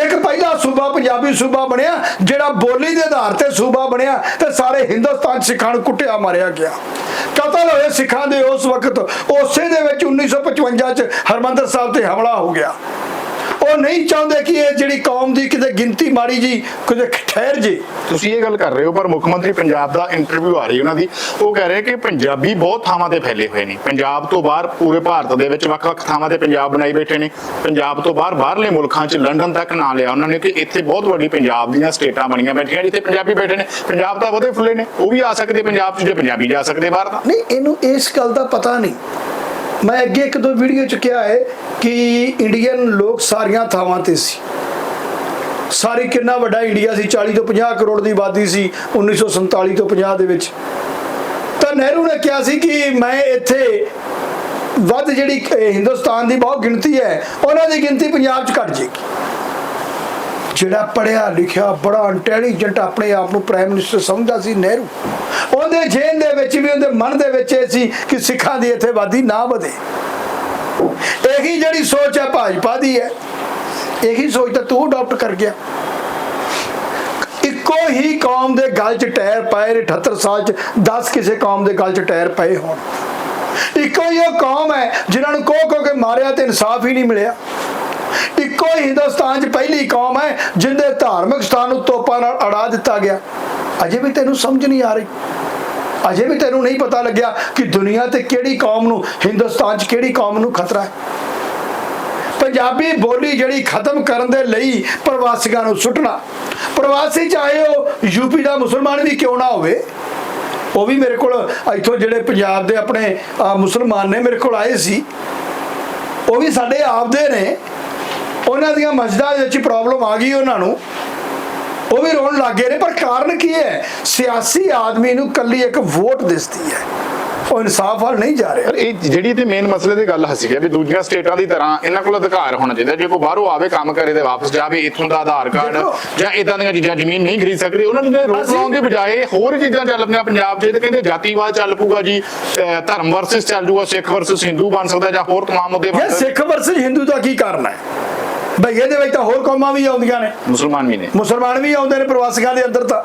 ਇੱਕ ਪਹਿਲਾ ਸੂਬਾ ਪੰਜਾਬੀ ਸੂਬਾ ਬਣਿਆ, ਜਿਹੜਾ ਬੋਲੀ ਦੇ ਆਧਾਰ ਤੇ ਸੂਬਾ ਬਣਿਆ ਤੇ ਸਾਰੇ ਹਿੰਦੁਸਤਾਨ 'ਚ ਸਿੱਖਾਂ ਨੂੰ ਕੁੱਟਿਆ, ਮਾਰਿਆ ਗਿਆ। ਕਤਲ ਹੋਏ ਸਿੱਖਾਂ ਦੇ ਉਸ ਵਕਤ, ਉਸੇ ਦੇ ਵਿੱਚ 1955 'ਚ ਹਰਮੰਦਰ ਸਾਹਿਬ ਤੇ ਹਮਲਾ ਹੋ ਗਿਆ। ਉਹ ਨਹੀਂ ਚਾਹੁੰਦੇ ਕਿ ਇਹ ਜਿਹੜੀ ਕੌਮ ਦੀ ਕਿਤੇ ਗਿਣਤੀ ਮਾੜੀ ਜੀ ਕਿਤੇ ਠਹਿਰ ਜੇ। ਤੁਸੀਂ ਇਹ ਗੱਲ ਕਰ ਰਹੇ ਹੋ ਪਰ ਮੁੱਖ ਮੰਤਰੀ ਪੰਜਾਬ ਦਾ ਇੰਟਰਵਿਊ ਆ ਰਹੀ ਉਹਨਾਂ ਦੀ। ਉਹ ਕਹਿ ਰਹੇ ਕਿ ਪੰਜਾਬੀ ਬਹੁਤ ਥਾਵਾਂ ਤੇ ਫੈਲੇ ਹੋਏ ਨੇ। ਪੰਜਾਬ ਤੋਂ ਬਾਹਰ ਪੂਰੇ ਭਾਰਤ ਦੇ ਵਿੱਚ ਵੱਖ-ਵੱਖ ਥਾਵਾਂ ਤੇ ਪੰਜਾਬ ਬਣਾਈ ਬੈਠੇ ਨੇ। ਪੰਜਾਬ ਤੋਂ ਬਾਹਰ ਬਾਹਰਲੇ ਮੁਲਕਾਂ 'ਚ ਲੰਡਨ ਤੱਕ ਨਾਂ ਲਿਆ ਉਹਨਾਂ ਨੇ ਕਿ ਇੱਥੇ ਬਹੁਤ ਵੱਡੀ ਪੰਜਾਬ ਦੀਆਂ ਸਟੇਟਾਂ ਬਣੀਆਂ ਬੈਠੀਆਂ ਜਿੱਥੇ ਪੰਜਾਬੀ ਬੈਠੇ ਨੇ। ਪੰਜਾਬ ਤਾਂ ਵਧੇ ਫੁੱਲੇ ਨੇ ਉਹ ਵੀ ਆ ਸਕਦੇ ਪੰਜਾਬ 'ਚ ਜੇ ਪੰਜਾਬੀ ਜਾ ਸਕਦੇ ਬਾਹਰ ਤਾਂ। ਨਹੀਂ ਇਹਨੂੰ ਇਸ ਗੱਲ ਦਾ ਪਤਾ ਨਹੀਂ। ਮੈਂ ਅੱਗੇ ਇੱਕ ਦੋ ਵੀਡੀਓ ਚ ਕਿਹਾ ਹੈ ਕਿ ਇੰਡੀਅਨ ਲੋਕ ਸਾਰੀਆਂ ਥਾਵਾਂ ਤੇ ਸੀ। ਸਾਰੇ ਕਿੰਨਾ ਵੱਡਾ ਇੰਡੀਆ ਸੀ 40 ਤੋਂ 50 ਕਰੋੜ ਦੀ ਆਬਾਦੀ ਸੀ 1947 ਤੋਂ 50 ਦੇ ਵਿੱਚ। ਤਾਂ ਨਹਿਰੂ ਨੇ ਕਿਹਾ ਸੀ ਕਿ ਮੈਂ ਇੱਥੇ ਵੱਧ ਜਿਹੜੀ ਹਿੰਦੁਸਤਾਨ ਦੀ ਬਹੁਤ ਗਿਣਤੀ ਹੈ, ਉਹਨਾਂ ਦੀ ਗਿਣਤੀ ਪੰਜਾਬ 'ਚ ਘਟ ਜੇਗੀ ਜਿਹੜਾ ਪੜਿਆ ਲਿਖਿਆ ਬੜਾ ਇੰਟੈਲੀਜੈਂਟ ਆਪਣੇ ਆਪ ਨੂੰ ਪ੍ਰਾਈਮ ਮਿਨਿਸਟਰ ਸਮਝਦਾ ਸੀ ਨਹਿਰੂ। ਉਹਦੇ ਜੇਨ ਦੇ ਵਿੱਚ ਵੀ, ਉਹਦੇ ਮਨ ਦੇ ਵਿੱਚ ਇਹ ਸੀ ਕਿ ਸਿੱਖਾਂ ਦੀ ਇੱਥੇ ਵਾਦੀ ਨਾ ਵਧੇ। ਇਹੀ ਜਿਹੜੀ ਸੋਚ ਹੈ ਭਾਜਪਾ ਦੀ ਹੈ, ਇਹੀ ਸੋਚ ਤਾਂ ਤੂੰ ਅਡਾਪਟ ਕਰ ਗਿਆ। ਇੱਕੋ ਹੀ ਕੌਮ ਦੇ ਗਲ 'ਚ ਟਾਇਰ ਪਾਏ ਨੇ 78 ਸਾਲ 'ਚ 10 ਕਿਸੇ ਕੌਮ ਦੇ ਗਲ 'ਚ ਟਾਇਰ ਪਏ ਹੋਣ। ਇੱਕੋ ਹੀ ਉਹ ਕੌਮ ਹੈ ਜਿਨ੍ਹਾਂ ਨੂੰ ਕੋਹ ਕੋਹ ਕੇ ਮਾਰਿਆ ਤੇ ਇਨਸਾਫ ਹੀ ਨਹੀਂ ਮਿਲਿਆ। ਇੱਕੋ ਹੀ ਹਿੰਦੁਸਤਾਨ 'ਚ ਪਹਿਲੀ ਕੌਮ ਹੈ ਜਿੰਦੇ ਧਾਰਮਿਕ ਸਥਾਨ ਨੂੰ ਤੋਪਾਂ ਨਾਲ ਅੜਾ ਦਿੱਤਾ ਗਿਆ। ਅਜੇ ਵੀ ਤੈਨੂੰ ਸਮਝ ਨਹੀਂ ਆ ਰਹੀ। ਅਜੇ ਵੀ ਤੈਨੂੰ ਨਹੀਂ ਪਤਾ ਲੱਗਿਆ ਕਿ ਦੁਨੀਆ ਤੇ ਕਿਹੜੀ ਕੌਮ ਨੂੰ, ਹਿੰਦੁਸਤਾਨ 'ਚ ਕਿਹੜੀ ਕੌਮ ਨੂੰ ਖਤਰਾ ਹੈ। ਪੰਜਾਬੀ ਬੋਲੀ ਜਿਹੜੀ ਖਤਮ ਕਰਨ ਦੇ ਲਈ ਪ੍ਰਵਾਸੀਆਂ ਨੂੰ ਸੁੱਟਣਾ। ਪ੍ਰਵਾਸੀ ਚਾਹੇ ਉਹ ਯੂਪੀ ਦਾ ਮੁਸਲਮਾਨ ਵੀ ਕਿਉਂ ਨਾ ਹੋਵੇ, ਉਹ ਵੀ ਮੇਰੇ ਕੋਲ ਇੱਥੋਂ ਜਿਹੜੇ ਪੰਜਾਬ ਦੇ ਆਪਣੇ ਮੁਸਲਮਾਨ ਨੇ ਮੇਰੇ ਕੋਲ ਆਏ ਸੀ। ਉਹ ਵੀ ਸਾਡੇ ਆਪਦੇ ਨੇ। ਉਹਨਾਂ ਦੀਆਂ ਮਸਜਿਦਾਂ ਦੇ ਵਿੱਚ ਪ੍ਰੋਬਲਮ ਆ ਗਈ ਉਹਨਾਂ ਨੂੰ। ਉਹ ਵੀ ਰੋਣ ਲੱਗੇ ਨੇ ਪਰ ਕਾਰਨ ਕੀ ਹੈ? ਸਿਆਸੀ ਆਦਮੀ ਨੂੰ ਕੱਲੀ ਇੱਕ ਵੋਟ ਦਿਸਦੀ ਹੈ। ਉਹ ਇਨਸਾਫ ਵੱਲ ਨਹੀਂ ਜਾ ਰਿਹਾ। ਇਹ ਜਿਹੜੀ ਤੇ ਮੇਨ ਮਸਲੇ ਦੀ ਗੱਲ ਹਸੀ ਹੈ ਵੀ ਦੂਜੀਆਂ ਸਟੇਟਾਂ ਦੀ ਤਰ੍ਹਾਂ ਇਹਨਾਂ ਕੋਲ ਅਧਿਕਾਰ ਹੋਣਾ ਚਾਹੀਦਾ। ਜੇ ਕੋਈ ਬਾਹਰੋਂ ਆਵੇ ਕੰਮ ਕਰੇ ਤੇ ਵਾਪਸ ਜਾਵੇ ਇਥੋਂ ਦਾ ਆਧਾਰ ਕਾਰਡ। ਜਾਂ ਇਦਾਂ ਦੀਆਂ ਚੀਜ਼ਾਂ ਜ਼ਮੀਨ ਨਹੀਂ ਖਰੀਦ ਸਕਦੇ ਉਹਨਾਂ ਨੇ ਰੋਕ ਲਾਉਣ ਦੀ ਬਜਾਏ ਹੋਰ ਚੀਜ਼ਾਂ ਚੱਲ ਪਈਆਂ ਪੰਜਾਬ 'ਚ। ਤੇ ਕਹਿੰਦੇ ਜਾਤੀਵਾਦ ਚੱਲ ਪੂਗਾ ਜੀ ਧਰਮ ਵਰਸਸ ਚੱਲ ਜੂਗਾ ਸਿੱਖ ਵਰਸਸ ਹਿੰਦੂ ਬਣ ਸਕਦਾ ਜਾਂ ਹੋਰ ਤਮਾਮ ਮੁੱਦੇ ਬਣ ਯਾਰ ਸਕਦੇ। ਸਿੱਖ ਵਰਸਸ ਹਿੰਦੂ ਦਾ ਕੀ ਕਾਰਨ ਹੈ? ਬਈ ਇਹਦੇ ਵਿੱਚ ਤਾਂ ਹੋਰ ਕੌਮਾਂ ਵੀ ਆਉਂਦੀਆਂ ਨੇ। ਮੁਸਲਮਾਨ ਵੀ ਨੇ। ਮੁਸਲਮਾਨ ਵੀ ਆਉਂਦੇ ਨੇ ਪ੍ਰਵਾਸੀਆਂ ਦੇ ਅੰਦਰ ਤਾਂ।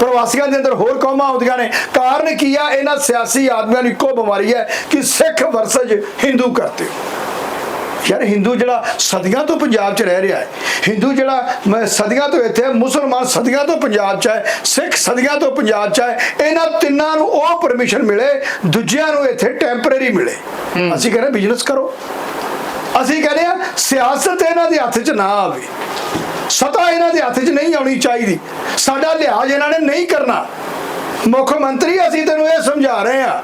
ਪ੍ਰਵਾਸੀਆਂ ਦੇ ਅੰਦਰ ਹੋਰ ਕੌਮਾਂ ਆਉਂਦੀਆਂ ਨੇ। ਕਾਰਨ ਕੀ ਆ? ਇਹਨਾਂ ਸਿਆਸੀ ਆਦਮੀਆਂ ਨੂੰ ਇੱਕੋ ਬਿਮਾਰੀ ਹੈ ਕਿ ਸਿੱਖ ਵਰਸਜ ਹਿੰਦੂ ਕਰਤੇ ਹੋ। ਯਾਰ ਹਿੰਦੂ ਜਿਹੜਾ ਸਦੀਆਂ ਤੋਂ ਪੰਜਾਬ 'ਚ ਰਹਿ ਰਿਹਾ ਹੈ ਹਿੰਦੂ ਜਿਹੜਾ ਸਦੀਆਂ ਤੋਂ ਇੱਥੇ ਹੈ ਮੁਸਲਮਾਨ ਸਦੀਆਂ ਤੋਂ ਪੰਜਾਬ 'ਚ ਹੈ ਸਿੱਖ ਸਦੀਆਂ ਤੋਂ ਪੰਜਾਬ 'ਚ ਹੈ ਇਹਨਾਂ ਤਿੰਨਾਂ ਨੂੰ ਉਹ ਪਰਮਿਸ਼ਨ ਮਿਲੇ ਦੂਜਿਆਂ ਨੂੰ ਇੱਥੇ ਟੈਂਪਰੇਰੀ ਮਿਲੇ। ਅਸੀਂ ਕਹਿੰਦੇ ਬਿਜ਼ਨਸ ਕਰੋ। ਅਸੀਂ ਕਹਿੰਦੇ ਆ, ਸਿਆਸਤ ਇਹਨਾਂ ਦੇ ਹੱਥ 'ਚ ਨਾ ਆਵੇ। ਸਤਾ ਇਹਨਾਂ ਦੇ ਹੱਥ 'ਚ ਨਹੀਂ ਆਉਣੀ ਚਾਹੀਦੀ। ਸਾਡਾ ਲਿਹਾਜ਼ ਇਹਨਾਂ ਨੇ ਨਹੀਂ ਕਰਨਾ। ਮੁੱਖ ਮੰਤਰੀ, ਅਸੀਂ ਤੈਨੂੰ ਇਹ ਸਮਝਾ ਰਹੇ ਆ।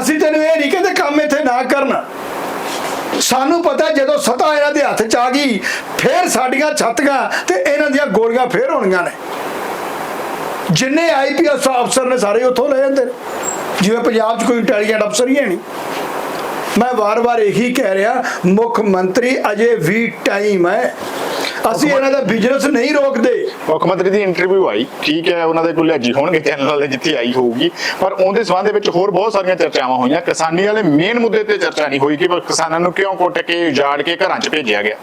ਅਸੀਂ ਤੈਨੂੰ ਇਹ ਨਹੀਂ ਕਹਿੰਦੇ ਕੰਮ ਇੱਥੇ ਨਾ ਕਰਨਾ। ਸਾਨੂੰ ਪਤਾ ਜਦੋਂ ਸਤਾ ਇਹਨਾਂ ਦੇ ਹੱਥ 'ਚ ਆ ਗਈ, ਫੇਰ ਸਾਡੀਆਂ ਛੱਤੀਆਂ ਤੇ ਇਹਨਾਂ ਦੀਆਂ ਗੋਲੀਆਂ ਫੇਰ ਹੋਣੀਆਂ ਨੇ। ਜਿੰਨੇ ਆਈਪੀਐਸ ਅਫਸਰ ਨੇ ਸਾਰੇ ਉੱਥੋਂ ਲੈ ਜਾਂਦੇ ਨੇ। ਜਿਵੇਂ ਪੰਜਾਬ 'ਚ ਕੋਈ ਇੰਟੈਲੀਜੈਂਟ ਅਫਸਰ ਹੀ ਹੈ ਨਹੀਂ। ਮੈਂ ਵਾਰ-ਵਾਰ ਇਹੀ ਕਹਿ ਰਿਹਾ ਮੁੱਖ ਮੰਤਰੀ ਅਜੇ ਵੀ ਟਾਈਮ ਹੈ। ਅਸੀਂ ਇਹਨਾਂ ਦਾ ਬਿਜ਼ਨਸ ਨਹੀਂ ਰੋਕਦੇ। ਮੁੱਖ ਮੰਤਰੀ ਦੀ ਇੰਟਰਵਿਊ ਆਈ ਠੀਕ ਹੈ ਉਹਨਾਂ ਦੇ ਕੋਲ ਲੈਜੀ ਹੋਣਗੇ ਚੈਨਲ ਵਾਲੇ ਜਿੱਥੇ ਆਈ ਹੋਊਗੀ। ਪਰ ਉਹਦੇ ਸੰਬੰਧ ਦੇ ਵਿੱਚ ਹੋਰ ਬਹੁਤ ਸਾਰੀਆਂ ਚਰਚਾਵਾਂ ਹੋਈਆਂ। ਕਿਸਾਨੀ ਵਾਲੇ ਮੇਨ ਮੁੱਦੇ ਤੇ ਚਰਚਾ ਨਹੀਂ ਹੋਈ ਕਿ ਕਿਸਾਨਾਂ ਨੂੰ ਕਿਉਂ ਕੁੱਟ ਕੇ ਉਜਾੜ ਕੇ ਘਰਾਂ 'ਚ ਭੇਜਿਆ ਗਿਆ।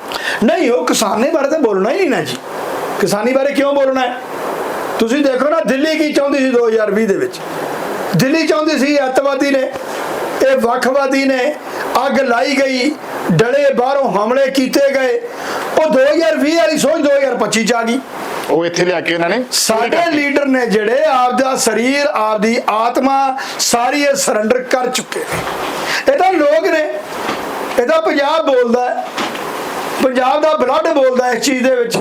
ਨਹੀਂ ਉਹ ਕਿਸਾਨੀ ਬਾਰੇ ਤਾਂ ਬੋਲਣਾ ਹੀ ਨਹੀਂ ਨਾ ਜੀ। ਕਿਸਾਨੀ ਬਾਰੇ ਕਿਉਂ ਬੋਲਣਾ ਹੈ? ਤੁਸੀਂ ਦੇਖੋ ਨਾ ਦਿੱਲੀ ਕੀ ਚਾਹੁੰਦੀ ਸੀ 2020 ਦੇ ਵਿੱਚ? ਦਿੱਲੀ ਚਾਹੁੰਦੀ ਸੀ ਅੱਤਵਾਦੀ ਨੇ। ਇਹ ਵੱਖਵਾਦੀ ਨੇ ਅੱਗ ਲਾਈ ਗਈ ਡਲੇ ਬਾਹਰੋਂ ਹਮਲੇ ਕੀਤੇ ਗਏ। ਉਹ 2020 ਵਾਲੀ ਸੋਚ 2025 ਚ ਆ ਗਈ। ਉਹ ਇੱਥੇ ਲਿਆ ਕੇ ਉਹਨਾਂ ਨੇ? ਸਾਡੇ ਲੀਡਰ ਨੇ ਜਿਹੜੇ ਆਪਦਾ ਸਰੀਰ ਆਪਦੀ ਆਤਮਾ ਸਾਰੀ ਇਹ ਸਰੈਂਡਰ ਕਰ ਚੁੱਕੇ ਨੇ। ਇਹ ਤਾਂ ਲੋਕ ਨੇ ਇਹ ਤਾਂ ਪੰਜਾਬ ਬੋਲਦਾ ਹੈ। ਪੰਜਾਬ ਦਾ ਬਲੱਡ ਬੋਲਦਾ ਇਸ ਚੀਜ਼ ਦੇ ਵਿੱਚ।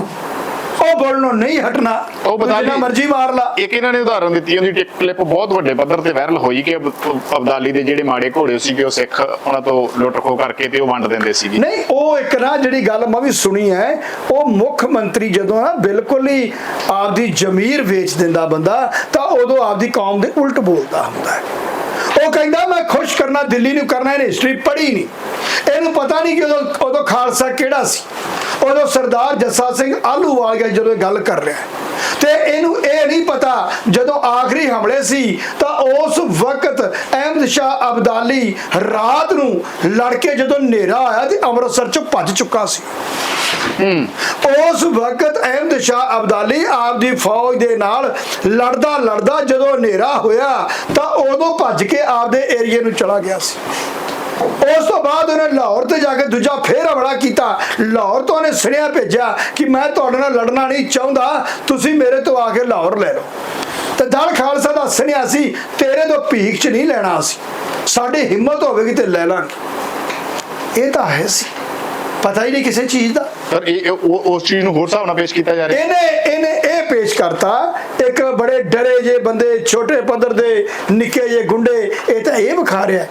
ਉਹ ਬੋਲਣੋਂ ਨਹੀਂ ਹਟਣਾ। ਉਹ ਬਤਾ ਜਿੰਨਾ ਮਰਜ਼ੀ ਮਾਰ ਲਾ। ਇੱਕ ਇਹਨਾਂ ਨੇ ਉਦਾਹਰਨ ਦਿੱਤੀ ਉਹਦੀ ਇੱਕ ਕਲਿੱਪ ਬਹੁਤ ਵੱਡੇ ਪੱਧਰ ਤੇ ਵਾਇਰਲ ਹੋਈ ਕਿ ਅਬ- ਅਬਦਾਲੀ ਦੇ ਜਿਹੜੇ ਮਾੜੇ ਘੋੜੇ ਸੀਗੇ ਉਹ ਸਿੱਖ ਉਹਨਾਂ ਤੋਂ ਲੁੱਟ ਖੋ ਕਰਕੇ ਤੇ ਉਹ ਵੰਡ ਦਿੰਦੇ ਸੀਗੇ। ਨਹੀਂ ਉਹ ਇੱਕ ਨਾ ਜਿਹੜੀ ਗੱਲ ਮੈਂ ਵੀ ਸੁਣੀ ਹੈ ਉਹ ਮੁੱਖ ਮੰਤਰੀ ਜਦੋਂ ਨਾ ਬਿਲਕੁਲ ਹੀ ਆਪਦੀ ਜ਼ਮੀਰ ਵੇਚ ਦਿੰਦਾ ਬੰਦਾ ਤਾਂ ਉਦੋਂ ਆਪਦੀ ਕੌਮ ਦੇ ਉਲਟ ਬੋਲਦਾ ਹੁੰਦਾ ਹੈ। ਉਹ ਕਹਿੰਦਾ ਮੈਂ ਖੁਸ਼ ਕਰਨਾ ਦਿੱਲੀ ਨੂੰ ਕਰਨਾ ਇਹਨੇ ਹਿਸਟਰੀ ਪੜ੍ਹੀ ਨਹੀਂ। ਇਹਨੂੰ ਪਤਾ ਨਹੀਂ ਕਿ ਉਦੋਂ ਉਦੋਂ ਖਾਲਸਾ ਕਿਹੜਾ ਸੀ? ਉਦੋਂ ਸਰਦਾਰ ਜੱਸਾ ਸਿੰਘ ਆਲੂਵਾਲੀਆ ਜਦੋਂ ਇਹ ਗੱਲ ਕਰ ਰਿਹਾ। ਤੇ ਇਹਨੂੰ ਇਹ ਨਹੀਂ ਪਤਾ ਜਦੋਂ ਆਖਰੀ ਹਮਲੇ ਸੀ ਤਾਂ ਉਸ ਵਕਤ ਅਹਿਮਦ ਸ਼ਾਹ ਅਬਦਾਲੀ ਰਾਤ ਨੂੰ ਲੜ ਕੇ ਜਦੋਂ ਹਨੇਰਾ ਆਇਆ ਤੇ ਅੰਮ੍ਰਿਤਸਰ ਚੋਂ ਭੱਜ ਚੁੱਕਾ ਸੀ ਉਸ ਵਕਤ ਅਹਿਮਦ ਸ਼ਾਹ ਅਬਦਾਲੀ ਆਪਦੀ ਫੌਜ ਦੇ ਨਾਲ ਲੜਦਾ ਲੜਦਾ ਜਦੋਂ ਹਨੇਰਾ ਹੋਇਆ ਤਾਂ ਉਦੋਂ ਭੱਜ ਕੇ ਆਪਦੇ ਏਰੀਏ ਨੂੰ ਚਲਾ ਗਿਆ ਸੀ ਉਸ ਤੋਂ ਬਾਅਦ ਉਹਨੇ ਲਾਹੌਰ ਤੇ ਜਾ ਕੇ ਦੂਜਾ ਫੇਰ ਹਮਲਾ ਕੀਤਾ। ਲਾਹੌਰ ਤੋਂ ਉਹਨੇ ਸੁਨੇਹਾ ਭੇਜਿਆ ਕਿ ਮੈਂ ਤੁਹਾਡੇ ਨਾਲ ਲੜਨਾ ਨਹੀਂ ਚਾਹੁੰਦਾ ਤੁਸੀਂ ਮੇਰੇ ਤੋਂ ਆ ਕੇ ਲਾਹੌਰ ਲੈ ਲਓ। ਤੇ ਦਲ ਖਾਲਸਾ ਦਾ ਸੁਨੇਹਾ ਸੀ ਤੇਰੇ ਤੋਂ ਭੀਖ ਚ ਨਹੀਂ ਲੈਣਾ ਅਸੀਂ। ਸਾਡੀ ਹਿੰਮਤ ਹੋਵੇਗੀ ਤੇ ਲੈ ਲਾਂਗੇ। ਇਹ ਤਾਂ ਹੈ ਸੀ। ਪਤਾ ਹੀ ਨਹੀਂ ਕਿਸੇ ਚੀਜ਼ ਦਾ। ਪਰ ਇਹ ਉਸ ਚੀਜ਼ ਨੂੰ ਹੋਰ ਹਿਸਾਬ ਨਾਲ ਪੇਸ਼ ਕੀਤਾ ਜਾ ਰਿਹਾ। ਇਹਨੇ ਇਹਨੇ ਇਹ ਪੇਸ਼ ਕਰਤਾ ਇੱਕ ਬੜੇ ਡਰੇ ਜੇ ਬੰਦੇ ਛੋਟੇ ਪੱਧਰ ਦੇ ਨਿੱਕੇ ਜੇ ਗੁੰਡੇ ਇਹ ਤਾਂ ਇਹ ਵਿਖਾ ਰਿਹਾ। ਹੈ।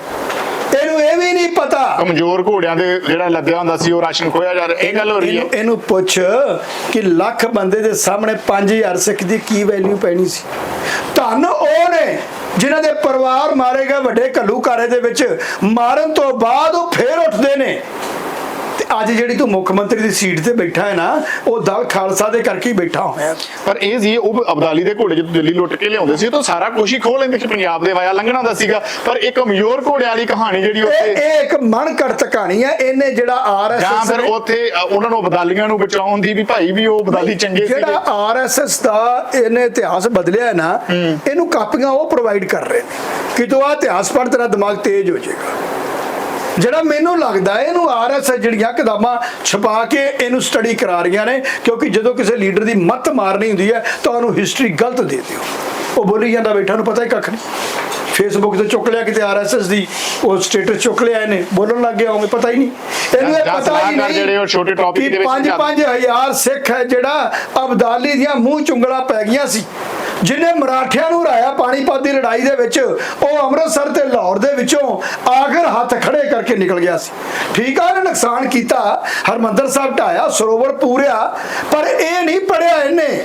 ਇਹਨੂੰ ਇਹ ਵੀ ਨਹੀਂ ਪਤਾ। ਕਮਜ਼ੋਰ ਘੋੜਿਆਂ ਦੇ ਜਿਹੜਾ ਲੱਦਿਆ ਹੁੰਦਾ ਸੀ ਉਹ ਰਾਸ਼ਨ ਖੋਇਆ ਜਾ ਰਿਹਾ। ਇਹ ਗੱਲ ਹੋ ਰਹੀ ਹੈ। ਇਹਨੂੰ ਪੁੱਛ ਕਿ ਲੱਖ ਬੰਦੇ ਦੇ ਸਾਹਮਣੇ 5000 ਸਿੱਖ ਦੀ ਕੀ ਵੈਲਿਊ ਪੈਣੀ ਸੀ? ਧੰਨ ਉਹ ਨੇ ਜਿਨ੍ਹਾਂ ਦੇ ਪਰਿਵਾਰ ਮਾਰੇ ਗਏ ਵੱਡੇ ਘੱਲੂਘਾਰੇ ਦੇ ਵਿੱਚ। ਮਾਰਨ ਤੋਂ ਬਾਅਦ ਉਹ ਫੇਰ ਉੱਠਦੇ ਨੇ। ਤੇ ਅੱਜ ਜਿਹੜੀ ਤੂੰ ਮੁੱਖ ਮੰਤਰੀ ਦੀ ਸੀਟ ਤੇ ਬੈਠਾ ਹੈ ਨਾ ਉਹ ਦਲ ਖਾਲਸਾ ਦੇ ਕਰਕੇ ਹੀ ਬੈਠਾ ਹੋਇਆ। ਪਰ ਇਹ ਸੀ ਉਹ ਅਬਦਾਲੀ ਦੇ ਘੋੜੇ ਜਦੋਂ ਦਿੱਲੀ ਲੁੱਟ ਕੇ ਲਿਆਉਂਦੇ ਸੀ ਤਾਂ ਸਾਰਾ ਕੁਝ ਹੀ ਖੋਹ ਲੈਂਦੇ ਕਿ ਪੰਜਾਬ ਦੇ ਵਾਇਆ ਲੰਘਣਾ ਦਾ ਸੀਗਾ। ਪਰ ਇੱਕ ਕਮਜ਼ੋਰ ਘੋੜਿਆਂ ਵਾਲੀ ਕਹਾਣੀ ਜਿਹੜੀ ਉੱਥੇ ਇਹ ਇੱਕ ਮਨ ਘੜਤ ਕਹਾਣੀ ਹੈ ਇਹਨੇ ਜਿਹੜਾ ਜਾਂ ਆਰਐਸਐਸ ਫਿਰ ਉੱਥੇ ਉਹਨਾਂ ਨੂੰ ਅਬਦਾਲੀਆਂ ਨੂੰ ਬਚਾਉਣ ਦੀ ਵੀ ਭਾਈ ਵੀ ਉਹ ਅਬਦਾਲੀ ਚੰਗੇ ਸੀ ਜਿਹੜਾ ਆਰਐਸਐਸ ਦਾ ਇਹਨੇ ਇਤਿਹਾਸ ਬਦਲਿਆ ਹੈ ਨਾ ਇਹਨੂੰ ਕਾਪੀਆਂ ਉਹ ਪ੍ਰੋਵਾਈਡ ਕਰ ਰਹੇ ਨੇ ਕਿ ਤੂੰ ਆ ਇਤਿਹਾਸ ਪੜ੍ਹ ਤੇਰਾ ਦਿਮਾਗ ਤੇਜ਼ ਹੋ ਜਾਏਗਾ। ਜਿਹੜਾ ਮੈਨੂੰ ਲੱਗਦਾ ਹੈ ਇਹਨੂੰ ਆਰਐਸਐਸ ਜਿਹੜੀਆਂ ਕਿਤਾਬਾਂ ਛਪਾ ਕੇ ਇਹਨੂੰ ਸਟੱਡੀ ਕਰਾ ਰਹੀਆਂ ਨੇ ਕਿਉਂਕਿ ਜਦੋਂ ਕਿਸੇ ਲੀਡਰ ਦੀ ਮੱਤ ਮਾਰਨੀ ਹੁੰਦੀ ਹੈ ਤਾਂ ਉਹਨੂੰ ਹਿਸਟਰੀ ਗਲਤ ਦੇ ਦਿਓ। ਉਹ ਬੋਲੀ ਜਾਂਦਾ ਬੈਠਾ ਨੂੰ ਪਤਾ ਹੀ ਕੱਖ ਨਹੀਂ। ਫੇਸਬੁੱਕ ਤੇ ਚੁੱਕ ਲਿਆ ਕਿਤੇ ਆਰਐਸਐਸ ਦੀ ਉਹ ਸਟੇਟਸ ਚੁੱਕ ਲਿਆ ਇਹਨੇ ਬੋਲਣ ਲੱਗ ਗਿਆ ਹੋਵੇ ਪਤਾ ਹੀ ਨਹੀਂ। ਇਹਨੂੰ ਇਹ ਪਤਾ ਹੀ ਨਹੀਂ ਜਿਹੜੇ ਉਹ ਛੋਟੇ topic ਕਿ ਦੇ ਵਿੱਚ ਪੰਜ ਜਾਂਦੇ। ਪੰਜ ਹਜ਼ਾਰ ਸਿੱਖ ਹੈ ਜਿਹੜਾ ਅਬਦਾਲੀ ਦੀਆਂ ਮੂੰਹ ਚੁੰਗਲਾਂ ਪੈ ਗਈਆਂ ਸੀ। ਜਿਨੇ ਮਰਾਠਿਆਂ ਨੂੰ ਹਰਾਇਆ ਪਾਣੀਪਤ ਦੀ ਲੜਾਈ ਦੇ ਵਿੱਚ, ਉਹ ਅੰਮ੍ਰਿਤਸਰ ਤੇ ਲਾਹੌਰ ਦੇ ਵਿੱਚੋਂ ਆਖਰ ਹੱਥ ਖੜੇ ਕਰਕੇ ਨਿਕਲ ਗਿਆ ਸੀ। ਠੀਕ ਆ, ਇਹਨੇ ਨੁਕਸਾਨ ਕੀਤਾ, ਹਰਮੰਦਰ ਸਾਹਿਬ ਢਾਇਆ, ਸਰੋਵਰ ਪੂਰਿਆ, ਪਰ ਇਹ ਨਹੀਂ ਪੜਿਆ ਇਹਨੇ।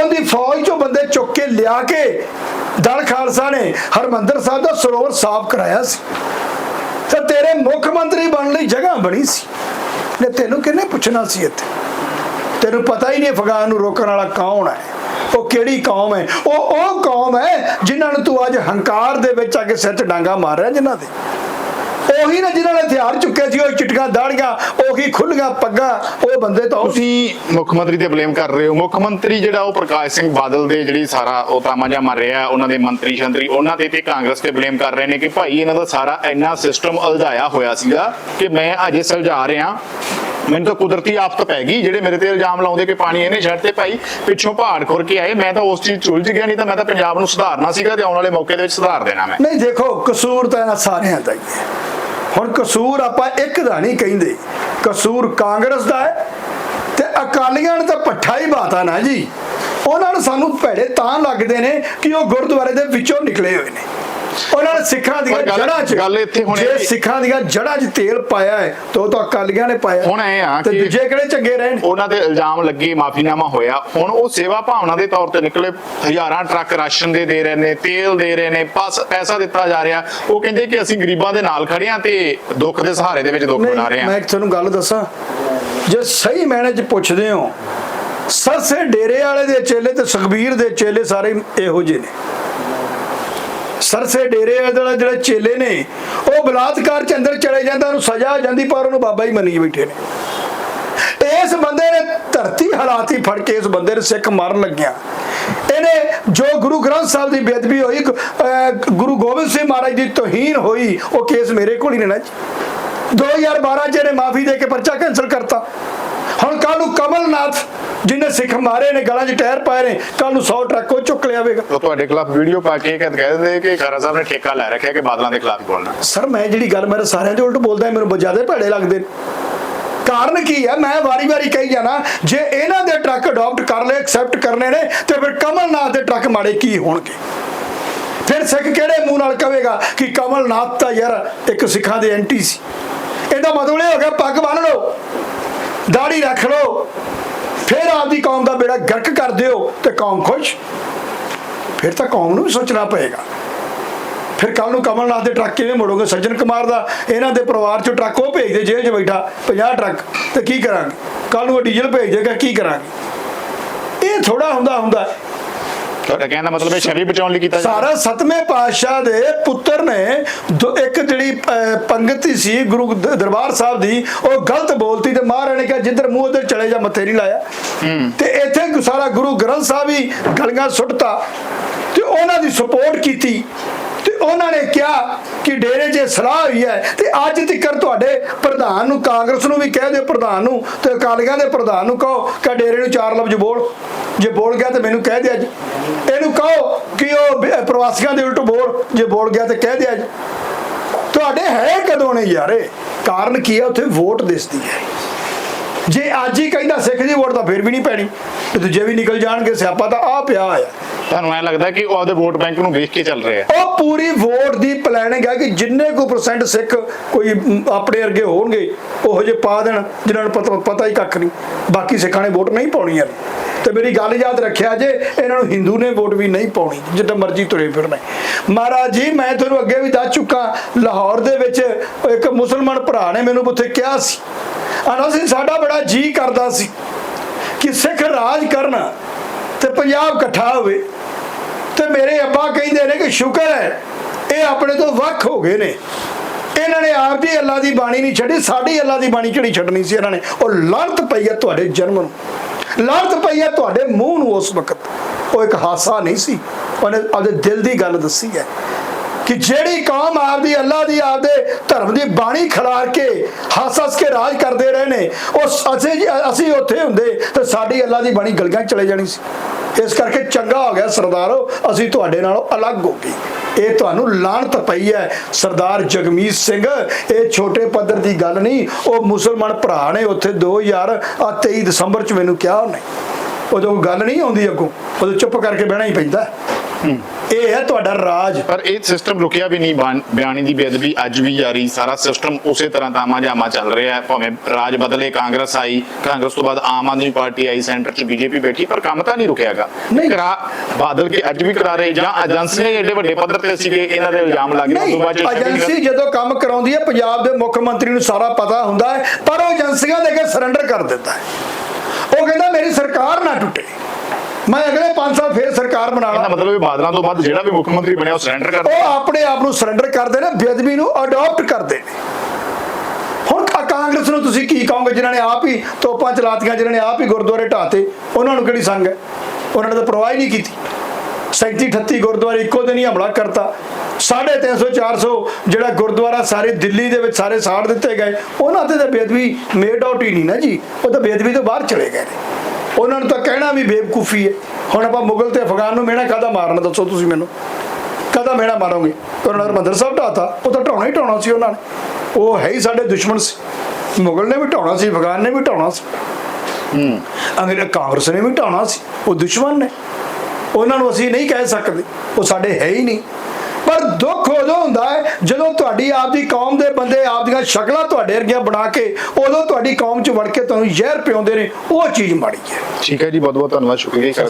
ਉਹਦੀ ਫੌਜ ਚੋਂ ਬੰਦੇ ਚੁੱਕ ਕੇ ਲਿਆ ਕੇ ਦਲ ਖਾਲਸਾ ਨੇ ਹਰਮੰਦਰ ਸਾਹਿਬ ਦਾ ਸਰੋਵਰ ਸਾਫ਼ ਕਰਾਇਆ ਸੀ। ਤੇ ਤੇਰੇ ਮੁੱਖ ਮੰਤਰੀ ਬਣਨ ਲਈ ਜਗ੍ਹਾ ਬਣੀ ਸੀ। ਨੇ ਤੈਨੂੰ ਕਿਹਨੇ ਪੁੱਛਣਾ ਸੀ ਇੱਥੇ? ਤੈਨੂੰ ਪਤਾ ਹੀ ਨਹੀਂ ਅਫਗਾਨ ਨੂੰ ਰੋਕਣ ਵਾਲਾ ਕੌਣ ਹੈ। ਉਹ ਕਿਹੜੀ ਕੌਮ ਹੈ? ਉਹ ਉਹ ਕੌਮ ਹੈ ਜਿਨ੍ਹਾਂ ਨੂੰ ਤੂੰ ਅੱਜ ਹੰਕਾਰ ਦੇ ਵਿੱਚ ਆ ਕੇ ਸਿਰ 'ਚ ਡਾਂਗਾ ਮਾਰ ਰਿਹਾ ਜਿਨ੍ਹਾਂ ਦੇ। ਉਹੀ ਨਾ ਜਿਨ੍ਹਾਂ ਨੇ ਹਥਿਆਰ ਚੁੱਕੇ ਸੀ ਉਹ ਚਿਟਕਾਂ ਦਾੜੀਆਂ ਉਹੀ ਖੁੱਲੀਆਂ ਪੱਗਾਂ ਉਹ ਬੰਦੇ ਤਾਂ ਤੁਸੀਂ ਮੁੱਖ ਮੰਤਰੀ ਤੇ ਬਲੇਮ ਕਰ ਰਹੇ ਹੋ। ਮੁੱਖ ਮੰਤਰੀ ਜਿਹੜਾ ਉਹ ਪ੍ਰਕਾਸ਼ ਸਿੰਘ ਬਾਦਲ ਦੇ ਜਿਹੜੀ ਸਾਰਾ ਉਹ ਤਾਮਾਜਾ ਮਾਰ ਰਿਹਾ ਉਹਨਾਂ ਦੇ ਮੰਤਰੀ ਸ਼ੰਤਰੀ ਉਹਨਾਂ ਤੇ ਤੇ ਕਾਂਗਰਸ ਤੇ ਬਲੇਮ ਕਰ ਰਹੇ ਨੇ ਕਿ ਭਾਈ ਇਹਨਾਂ ਦਾ ਸਾਰਾ ਇੰਨਾ ਸਿਸਟਮ ਉਲਝਾਇਆ ਹੋਇਆ ਸੀਗਾ ਕਿ ਮੈਂ ਅਜੇ ਸੁਲਝਾ ਰਿਹਾ। ਮੈਨੂੰ ਤਾਂ ਕੁਦਰਤੀ ਆਫਤ ਪੈ ਗਈ ਜਿਹੜੇ ਮੇਰੇ ਤੇ ਇਲਜ਼ਾਮ ਲਾਉਂਦੇ ਕਿ ਪਾਣੀ ਇਹਨੇ ਛੱਡ ਤੇ ਭਾਈ ਪਿੱਛੋਂ ਪਹਾੜ ਖੁਰ ਕੇ ਆਏ ਮੈਂ ਤਾਂ ਉਸ ਚੀਜ਼ 'ਚ ਉਲਝ ਗਿਆ ਨਹੀਂ ਤਾਂ ਮੈਂ ਤਾਂ ਪੰਜਾਬ ਨੂੰ ਸੁਧਾਰਨਾ ਸੀਗਾ ਤੇ ਆਉਣ ਵਾਲੇ ਮੌਕੇ ਦੇ ਵਿੱਚ ਸੁਧਾਰ ਦੇਣਾ ਮੈਂ। ਨਹੀਂ ਦੇਖੋ ਕਸੂਰ ਤਾਂ ਇਹਨਾਂ ਸਾਰਿਆਂ ਦਾ ਹੀ ਹੈ। ਹੁਣ ਕਸੂਰ ਆਪਾਂ ਇੱਕ ਦਾ ਨਹੀਂ ਕਹਿੰਦੇ। ਕਸੂਰ ਕਾਂਗਰਸ ਦਾ ਹੈ ਤੇ ਅਕਾਲੀਆਂ ਨੇ ਤਾਂ ਪੱਠਾ ਹੀ ਬਾਤਾ ਨਾ ਜੀ। ਉਹਨਾਂ ਨੂੰ ਸਾਨੂੰ ਭੈੜੇ ਤਾਂ ਲੱਗਦੇ ਨੇ ਕਿ ਉਹ ਗੁਰਦੁਆਰੇ ਦੇ ਵਿੱਚੋਂ ਨਿਕਲੇ ਹੋਏ ਨੇ। ਉਹਨਾਂ ਨੇ ਸਿੱਖਾਂ ਦੀਆਂ ਜੜ੍ਹਾਂ 'ਚ ਗੱਲ ਇੱਥੇ ਹੁਣ ਜੇ ਸਿੱਖਾਂ ਦੀਆਂ ਜੜ੍ਹਾਂ 'ਚ ਤੇਲ ਪਾਇਆ ਹੈ ਤਾਂ ਉਹ ਤਾਂ ਅਕਾਲੀਆਂ ਨੇ ਪਾਇਆ। ਹੁਣ ਇਹ ਆ ਕਿ- ਦੂਜੇ ਕਿਹੜੇ ਚੰਗੇ ਰਹਿਣ? ਉਹਨਾਂ ਤੇ ਇਲਜ਼ਾਮ ਲੱਗੇ ਮਾਫੀਨਾਮਾ ਹੋਇਆ। ਹੁਣ ਉਹ ਸੇਵਾ ਭਾਵਨਾ ਦੇ ਤੌਰ ਤੇ ਨਿਕਲੇ ਹਜ਼ਾਰਾਂ ਟਰੱਕ ਰਾਸ਼ਨ ਦੇ ਦੇ ਰਹੇ ਨੇ ਤੇਲ ਦੇ ਰਹੇ ਨੇ ਪਸ ਪੈਸਾ ਦਿੱਤਾ ਜਾ ਰਿਹਾ। ਉਹ ਕਹਿੰਦੇ ਕਿ ਅਸੀਂ ਗਰੀਬਾਂ ਦੇ ਨਾਲ ਖੜੇ ਆ ਤੇ ਦੁੱਖ ਦੇ ਸਹਾਰੇ ਦੇ ਵਿੱਚ ਦੁੱਖ ਬਣਾ ਰਹੇ ਮੈਂ ਆ ਇੱਕ ਤੁਹਾਨੂੰ ਗੱਲ ਦੱਸਾਂ। ਜੇ ਸਹੀ ਮੈਨੇ ਚ ਪੁੱਛਦੇ ਹੋ ਸਰਸੇ ਡੇਰੇ ਵਾਲੇ ਦੇ ਚੇਲੇ ਤੇ ਸੁਖਬੀਰ ਦੇ ਚੇਲੇ ਸਾਰੇ ਇਹੋ ਜਿਹੇ ਨੇ। ਸਰਸੇ ਡੇਰੇ ਵਾਲੇ ਜਿਹੜੇ ਚੇਲੇ ਨੇ, ਉਹ ਬਲਾਤਕਾਰ ਚ ਅੰਦਰ ਚਲੇ ਜਾਂਦਾ, ਉਹਨੂੰ ਸਜ਼ਾ ਹੋ ਜਾਂਦੀ, ਪਰ ਉਹਨੂੰ ਬਾਬਾ ਹੀ ਮੰਨੀ ਬੈਠੇ ਨੇ। ਇਸ ਬੰਦੇ ਨੇ ਧਰਤੀ ਹਲਾਤੀ ਫੜ ਕੇ ਇਸ ਬੰਦੇ ਨੇ ਸਿੱਖ ਮਾਰਨ ਲੱਗਿਆ। ਇਹਨੇ ਜੋ ਗੁਰੂ ਗ੍ਰੰਥ ਸਾਹਿਬ ਦੀ ਬੇਅਦਬੀ ਹੋਈ ਗੁਰੂ ਗੋਬਿੰਦ ਸਿੰਘ ਮਹਾਰਾਜ ਦੀ ਤੋਹੀਨ ਹੋਈ, ਉਹ ਕੇਸ ਮੇਰੇ ਕੋਲ ਹੀ ਨੇ ਨਾ ਜੀ। 2012 ਚ ਇਹਨੇ ਮਾਫੀ ਦੇ ਕੇ ਪਰਚਾ ਕੈਨਸਲ ਕਰਤਾ। ਹੁਣ ਕੱਲ ਨੂੰ ਕਮਲਨਾਥ ਜਿਹਨੇ ਸਿੱਖ ਮਾਰੇ ਨੇ ਗਲਾਂ 'ਚ ਟਾਇਰ ਪਾਏ ਨੇ ਕੱਲ ਨੂੰ 100 ਟਰੱਕ ਉਹ ਚੁੱਕ ਲਿਆਵੇਗਾ ਉਹ ਤੁਹਾਡੇ ਖਿਲਾਫ ਵੀਡੀਓ ਪਾ ਕੇ ਕਹਿ ਦਿੰਦੇ ਕਿ ਖਰਾ ਸਾਹਿਬ ਨੇ ਠੇਕਾ ਲੈ ਰੱਖਿਆ ਕਿ ਬਾਦਲਾਂ ਦੇ ਖਿਲਾਫ ਬੋਲਣਾ। ਸਰ ਮੈਂ ਜਿਹੜੀ ਗੱਲ ਮੇਰੇ ਸਾਰਿਆਂ ਦੇ ਉਲਟ ਬੋਲਦਾ ਮੈਨੂੰ ਜ਼ਿਆਦਾ ਭੈੜੇ ਲੱਗਦੇ ਨੇ। ਕਾਰਨ ਕੀ ਹੈ? ਮੈਂ ਵਾਰੀ-ਵਾਰੀ ਕਹੀ ਜਾਣਾ ਜੇ ਇਹਨਾਂ ਦੇ ਟਰੱਕ ਅਡਾਪਟ ਕਰ ਲਏ ਐਕਸੈਪਟ ਕਰਨੇ ਨੇ ਤੇ ਫਿਰ ਕਮਲਨਾਥ ਦੇ ਟਰੱਕ ਮਾੜੇ ਕੀ ਹੋਣਗੇ? ਫਿਰ ਸਿੱਖ ਕਿਹੜੇ ਮੂੰਹ ਨਾਲ ਕਹੇਗਾ ਕਿ ਕਮਲਨਾਥ ਤਾਂ ਯਾਰ ਇੱਕ ਸਿੱਖਾਂ ਦੇ ਐਂਟੀ ਸੀ। ਇਹਦਾ ਮਤਲਬ ਇਹ ਹੋ ਗਿਆ ਪੱਗ ਬੰਨ ਲਓ ਦਾੜੀ ਰੱਖ ਲਓ ਫਿਰ ਆਪਦੀ ਕੌਮ ਦਾ ਬੇੜਾ ਗਰਕ ਕਰ ਦਿਓ ਤੇ ਕੌਮ ਖੁਸ਼। ਫਿਰ ਤਾਂ ਕੌਮ ਨੂੰ ਵੀ ਸੋਚਣਾ ਪਏਗਾ। ਫਿਰ ਕੱਲ ਨੂੰ ਕਮਲਨਾਥ ਦੇ ਟਰੱਕ ਕਿਵੇਂ ਮੋੜੋਗੇ? ਸੱਜਣ ਕੁਮਾਰ ਦਾ, ਇਹਨਾਂ ਦੇ ਪਰਿਵਾਰ ਚੋਂ ਟਰੱਕ ਉਹ ਭੇਜਦੇ ਜੇਲ੍ਹ 'ਚ ਬੈਠਾ 50 ਟਰੱਕ। ਤੇ ਕੀ ਕਰਾਂਗੇ? ਕੱਲ ਨੂੰ ਉਹ ਡੀਜ਼ਲ ਭੇਜ ਦੇਗਾ, ਕੀ ਕਰਾਂਗੇ? ਇਹ ਥੋੜਾ ਹੁੰਦਾ ਹੁੰਦਾ ਕਹਿਣ ਦਾ ਮਤਲਬ ਹੈ ਛਵੀ ਬਚਾਉਣ ਲਈ ਕੀਤਾ ਸਾਰਾ ਸਤਵੇਂ ਪਾਤਸ਼ਾਹ ਦੇ ਪੁੱਤਰ ਨੇ ਇੱਕ ਜਿਹੜੀ ਪੰਗਤੀ ਸੀ ਗੁਰੂ ਦਰਬਾਰ ਸਾਹਿਬ ਦੀ ਉਹ ਗਲਤ ਬੋਲਤੀ ਤੇ ਮਹਾਰਾਜ ਨੇ ਕਿਹਾ ਜਿੱਧਰ ਮੂੰਹ ਉਧਰ ਚਲੇ ਜਾ ਮੱਥੇ ਨਹੀਂ ਲਾਇਆ। ਤੇ ਇੱਥੇ ਸਾਰਾ ਗੁਰੂ ਗ੍ਰੰਥ ਸਾਹਿਬ ਹੀ ਗਲੀਆਂ ਸੁੱਟਤਾ ਤੇ ਉਹਨਾਂ ਦੀ ਸਪੋਰਟ ਕੀਤੀ। ਤੇ ਉਹਨਾਂ ਨੇ ਕਿਹਾ ਕਿ ਡੇਰੇ 'ਚ ਸਲਾਹ ਹੋਈ ਹੈ ਤੇ ਅੱਜ ਤੱਕ ਤੁਹਾਡੇ ਪ੍ਰਧਾਨ ਨੂੰ, ਕਾਂਗਰਸ ਨੂੰ ਵੀ ਕਹਿ ਦਿਓ ਪ੍ਰਧਾਨ ਨੂੰ ਤੇ ਅਕਾਲੀਆਂ ਦੇ ਪ੍ਰਧਾਨ ਨੂੰ ਕਹੋ ਕਿ ਡੇਰੇ ਨੂੰ ਚਾਰ ਲਫ਼ਜ਼ ਬੋਲ। ਜੇ ਬੋਲ ਗਿਆ ਤੇ ਮੈਨੂੰ ਕਹਿ ਦੇ ਅੱਜ। ਇਹਨੂੰ ਕਹੋ ਕਿ ਉਹ ਪ੍ਰਵਾਸੀਆਂ ਦੇ ਉਲਟ ਬੋਲ। ਜੇ ਬੋਲ ਗਿਆ ਤੇ ਕਹਿ ਦੇ ਅੱਜ। ਤੁਹਾਡੇ ਹੈ ਕਦੋਂ ਨੇ ਯਾਰੇ? ਕਾਰਨ ਕੀ ਹੈ? ਉੱਥੇ ਵੋਟ ਦਿਸਦੀ ਹੈ। ਜੇ ਅੱਜ ਹੀ ਕਹਿੰਦਾ ਸਿੱਖ ਦੀ ਵੋਟ ਤਾਂ ਫਿਰ ਵੀ ਨਹੀਂ ਪੈਣੀ। ਤੇ ਦੂਜੇ ਵੀ ਨਿਕਲ ਜਾਣਗੇ ਸਿਆਪਾ ਤਾਂ ਆ ਪਿਆ ਆ। ਤੁਹਾਨੂੰ ਐ ਲੱਗਦਾ ਕਿ ਉਹ ਆਪਦੇ ਵੋਟ ਬੈਂਕ ਨੂੰ ਵੇਖ ਕੇ ਚੱਲ ਰਹੇ ਆ ਉਹ ਪੂਰੀ ਵੋਟ ਦੀ ਪਲੈਨਿੰਗ ਹੈ ਕਿ ਜਿੰਨੇ ਕੋ ਪਰਸੈਂਟ ਸਿੱਖ ਕੋਈ ਆਪਣੇ ਅਰਗੇ ਹੋਣਗੇ ਉਹੋ ਜਿਹੇ ਪਾ ਦੇਣ ਜਿਨ੍ਹਾਂ ਨੂੰ ਪਤਾ ਪਤਾ ਹੀ ਕੱਖ ਨਹੀਂ। ਬਾਕੀ ਸਿੱਖਾਂ ਨੇ ਵੋਟ ਨਹੀਂ ਪਾਉਣੀ ਯਾਰ ਤੇ ਮੇਰੀ ਗੱਲ ਯਾਦ ਰੱਖਿਆ ਜੇ ਇਹਨਾਂ ਨੂੰ ਹਿੰਦੂ ਨੇ ਵੋਟ ਵੀ ਨਹੀਂ ਪਾਉਣੀ ਜਿੱਦਾਂ ਮਰਜ਼ੀ ਤੁਰੇ ਫਿਰਨਾ। ਮਹਾਰਾਜ ਜੀ ਮੈਂ ਤੁਹਾਨੂੰ ਅੱਗੇ ਵੀ ਦੱਸ ਚੁੱਕਾ ਲਾਹੌਰ ਦੇ ਵਿੱਚ ਇੱਕ ਮੁਸਲਮਾਨ ਭਰਾ ਨੇ ਮੈਨੂੰ ਉੱਥੇ ਕਿਹਾ ਸੀ। ਆਨਾ ਸਾਡਾ ਬੜਾ ਜੀ ਕਰਦਾ ਸੀ ਕਿ ਸਿੱਖ ਰਾਜ ਕਰਨ ਤੇ ਪੰਜਾਬ ਇਕੱਠਾ ਹੋਵੇ। ਤੇ ਮੇਰੇ ਅੱਬਾ ਕਹਿੰਦੇ ਨੇ ਕਿ ਸ਼ੁਕਰ ਹੈ, ਇਹ ਆਪਣੇ ਤੋਂ ਵੱਖ ਹੋ ਗਏ ਨੇ। ਇਹਨਾਂ ਨੇ ਆਪ ਦੀ ਅੱਲਾ ਦੀ ਬਾਣੀ ਨਹੀਂ ਛੱਡੀ, ਸਾਡੀ ਅੱਲਾ ਦੀ ਬਾਣੀ ਕਿਹੜੀ ਛੱਡਣੀ ਸੀ ਇਹਨਾਂ ਨੇ? ਉਹ ਲੜਤ ਪਈ ਹੈ ਤੁਹਾਡੇ ਜਨਮ ਨੂੰ। ਲੜਤ ਪਈ ਹੈ ਤੁਹਾਡੇ ਮੂੰਹ ਨੂੰ ਉਸ ਵਕਤ। ਉਹ ਇੱਕ ਹਾਸਾ ਨਹੀਂ ਸੀ। ਉਹਨੇ ਆਪਦੇ ਦਿਲ ਦੀ ਗੱਲ ਦੱਸੀ ਹੈ। ਕਿ ਜਿਹੜੀ ਕੌਮ ਆਪਦੀ, ਅੱਲਾ ਦੀ ਆਪਦੇ ਧਰਮ ਦੀ ਬਾਣੀ ਖਿਲਾਰ ਕੇ ਹੱਸ ਹੱਸ ਕੇ ਰਾਜ ਕਰਦੇ ਰਹੇ ਨੇ, ਉਹ ਅਸੀਂ ਅਸੀਂ ਉੱਥੇ ਹੁੰਦੇ ਤੇ ਸਾਡੀ ਅੱਲਾ ਦੀ ਬਾਣੀ ਗਲਗਾਂ ਚਲੇ ਜਾਣੀ ਸੀ। ਇਸ ਕਰਕੇ ਚੰਗਾ ਹੋ ਗਿਆ ਸਰਦਾਰੋ, ਅਸੀਂ ਤੁਹਾਡੇ ਨਾਲੋਂ ਅਲੱਗ ਹੋ ਗਏ। ਇਹ ਤੁਹਾਨੂੰ ਲਾਹਨਤ ਪਈ ਹੈ। ਸਰਦਾਰ ਜਗਮੀਤ ਸਿੰਘ, ਇਹ ਛੋਟੇ ਪੱਧਰ ਦੀ ਗੱਲ ਨਹੀਂ, ਉਹ ਮੁਸਲਮਾਨ ਭਰਾ ਨੇ ਉੱਥੇ 2023 ਦਸੰਬਰ 'ਚ ਮੈਨੂੰ ਕਿਹਾ ਉਹਨੇ। ਉਦੋਂ ਗੱਲ ਨਹੀਂ ਆਉਂਦੀ ਅੱਗੋਂ, ਉਦੋਂ ਚੁੱਪ ਕਰਕੇ ਬਹਿਣਾ ਹੀ ਪੈਂਦਾ। ਇਹ ਹੈ ਤੁਹਾਡਾ ਰਾਜ। ਪਰ ਇਹ ਸਿਸਟਮ ਰੁਕਿਆ ਵੀ ਨਹੀਂ ਬਿਆਨੀ ਦੀ ਬੇਅਦਬੀ ਅੱਜ ਵੀ ਜਾਰੀ। ਸਾਰਾ ਸਿਸਟਮ ਉਸੇ ਤਰ੍ਹਾਂ ਤਾਮਾ ਜਾਮਾ ਚੱਲ ਰਿਹਾ ਹੈ। ਭਾਵੇਂ ਰਾਜ ਬਦਲੇ ਕਾਂਗਰਸ ਆਈ ਕਾਂਗਰਸ ਤੋਂ ਬਾਅਦ ਆਮ ਆਦਮੀ ਪਾਰਟੀ ਆਈ ਸੈਂਟਰ 'ਚ ਬੀਜੇਪੀ ਬੈਠੀ ਪਰ ਕੰਮ ਤਾਂ ਨਹੀਂ ਰੁਕਿਆਗਾ। ਨਹੀਂ। ਕਰਾ ਬਾਦਲ ਕੇ ਅੱਜ ਵੀ ਕਰਾ ਰਹੇ ਜਾਂ ਏਜੰਸੀਆਂ ਏਡੇ ਵੱਡੇ ਪੱਧਰ ਤੇ ਸੀਗੇ ਇਹਨਾਂ ਦੇ ਇਲਜ਼ਾਮ ਲੱਗ ਗਏ। ਉਸ ਤੋਂ ਬਾਅਦ ਏਜੰਸੀ ਜਦੋਂ ਕੰਮ ਕਰਾਉਂਦੀ ਹੈ ਪੰਜਾਬ ਦੇ ਮੁੱਖ ਮੰਤਰੀ ਨੂੰ ਸਾਰਾ ਪਤਾ ਹੁੰਦਾ ਹੈ ਪਰ ਉਹ ਏਜੰਸੀਆਂ ਦੇ ਅੱਗੇ ਸਰੈਂਡਰ ਕਰ ਦਿੰਦਾ ਹੈ। ਉਹ ਕਹਿੰਦਾ ਮੇਰੀ ਸਰਕਾਰ ਨਾ ਟੁੱਟੇ। ਮੈਂ ਅਗਲੇ 5 ਸਾਲ ਫੇਰ ਸਰਕਾਰ ਬਣਾ ਇਹਦਾ ਮਤਲਬ ਇਹ ਬਾਦਲਾਂ ਤੋਂ ਬਾਅਦ ਜਿਹੜਾ ਵੀ ਮੁੱਖ ਮੰਤਰੀ ਬਣਿਆ ਉਹ ਸਰੈਂਡਰ ਕਰ ਉਹ ਆਪਣੇ ਆਪ ਨੂੰ ਸਰੈਂਡਰ ਕਰਦੇ ਨੇ ਬੇਅਦਬੀ ਨੂੰ ਅਡਾਪਟ ਕਰਦੇ ਨੇ। ਹੁਣ ਕਾਂਗਰਸ ਨੂੰ ਤੁਸੀਂ ਕੀ ਕਹੋਗੇ ਜਿਨ੍ਹਾਂ ਨੇ ਆਪ ਹੀ ਤੋਪਾਂ ਚਲਾਤੀਆਂ ਜਿਨ੍ਹਾਂ ਨੇ ਆਪ ਹੀ ਗੁਰਦੁਆਰੇ ਢਾਤੇ ਉਹਨਾਂ ਨੂੰ ਕਿਹੜੀ ਸੰਗ ਹੈ? ਉਹਨਾਂ ਨੇ ਤਾਂ ਪਰਵਾਹ ਹੀ ਨਹੀਂ ਕੀਤੀ। 37 38 ਗੁਰਦੁਆਰੇ ਇੱਕੋ ਦਿਨ ਹੀ ਹਮਲਾ ਕਰਤਾ। 350 400 ਜਿਹੜਾ ਗੁਰਦੁਆਰਾ ਸਾਰੇ ਦਿੱਲੀ ਦੇ ਵਿੱਚ ਸਾਰੇ ਸਾੜ ਦਿੱਤੇ ਗਏ ਉਹਨਾਂ ਤੇ ਤਾਂ ਬੇਅਦਬੀ ਮੇਡ ਆਊਟ ਹੀ ਨਹੀਂ ਨਾ ਜੀ। ਉਹ ਤਾਂ ਬੇਅਦਬੀ ਤੋਂ ਬਾਹਰ ਚਲੇ ਗਏ ਨੇ। ਉਹਨਾਂ ਨੂੰ ਤਾਂ ਕਹਿਣਾ ਵੀ ਬੇਵਕੂਫੀ ਹੈ। ਹੁਣ ਆਪਾਂ ਮੁਗਲ ਤੇ ਅਫਗਾਨ ਨੂੰ ਮਿਹਣਾ ਕਾਹਦਾ ਮਾਰਨਾ ਦੱਸੋ ਤੁਸੀਂ ਮੈਨੂੰ? ਕਦਾ ਮੇਣਾ ਮਾਰੋਗੇ? ਉਹਨਾਂ ਨੇ ਮੰਦਰ ਸਾਹਿਬ ਢਾਤਾ ਉਹ ਤਾਂ ਢਾਉਣਾ ਹੀ ਢਾਉਣਾ ਸੀ ਉਹਨਾਂ ਨੇ। ਉਹ ਹੈ ਹੀ ਸਾਡੇ ਦੁਸ਼ਮਣ ਸੀ। ਮੁਗਲ ਨੇ ਵੀ ਢਾਉਣਾ ਸੀ ਅਫਗਾਨ ਨੇ ਵੀ ਢਾਉਣਾ ਸੀ। ਹੂੰ। ਅੰਗਰੇਜ਼ ਕਾਂਗਰਸ ਨੇ ਵੀ ਢਾਉਣਾ ਸੀ। ਉਹ ਦੁਸ਼ਮਣ ਨੇ। ਉਹਨਾਂ ਨੂੰ ਅਸੀਂ ਨਹੀਂ ਕਹਿ ਸਕਦੇ। ਉਹ ਸਾਡੇ ਹੈ ਹੀ ਨਹੀਂ। ਪਰ ਦੁੱਖ ਉਦੋਂ ਹੁੰਦਾ ਹੈ ਜਦੋਂ ਤੁਹਾਡੀ ਆਪਦੀ ਕੌਮ ਦੇ ਬੰਦੇ ਆਪਦੀਆਂ ਸ਼ਕਲਾਂ ਤੁਹਾਡੇ ਵਰਗੀਆਂ ਬਣਾ ਕੇ ਉਦੋਂ ਤੁਹਾਡੀ ਕੌਮ 'ਚ ਵੜ ਕੇ ਤੁਹਾਨੂੰ ਜ਼ਹਿਰ ਪਿਉਂਦੇ ਨੇ, ਉਹ ਚੀਜ਼ ਮਾੜੀ ਹੈ। ਠੀਕ ਹੈ ਜੀ ਬਹੁਤ ਬਹੁਤ ਧੰਨਵਾਦ, ਸ਼ੁਕਰੀਆ ਸਰ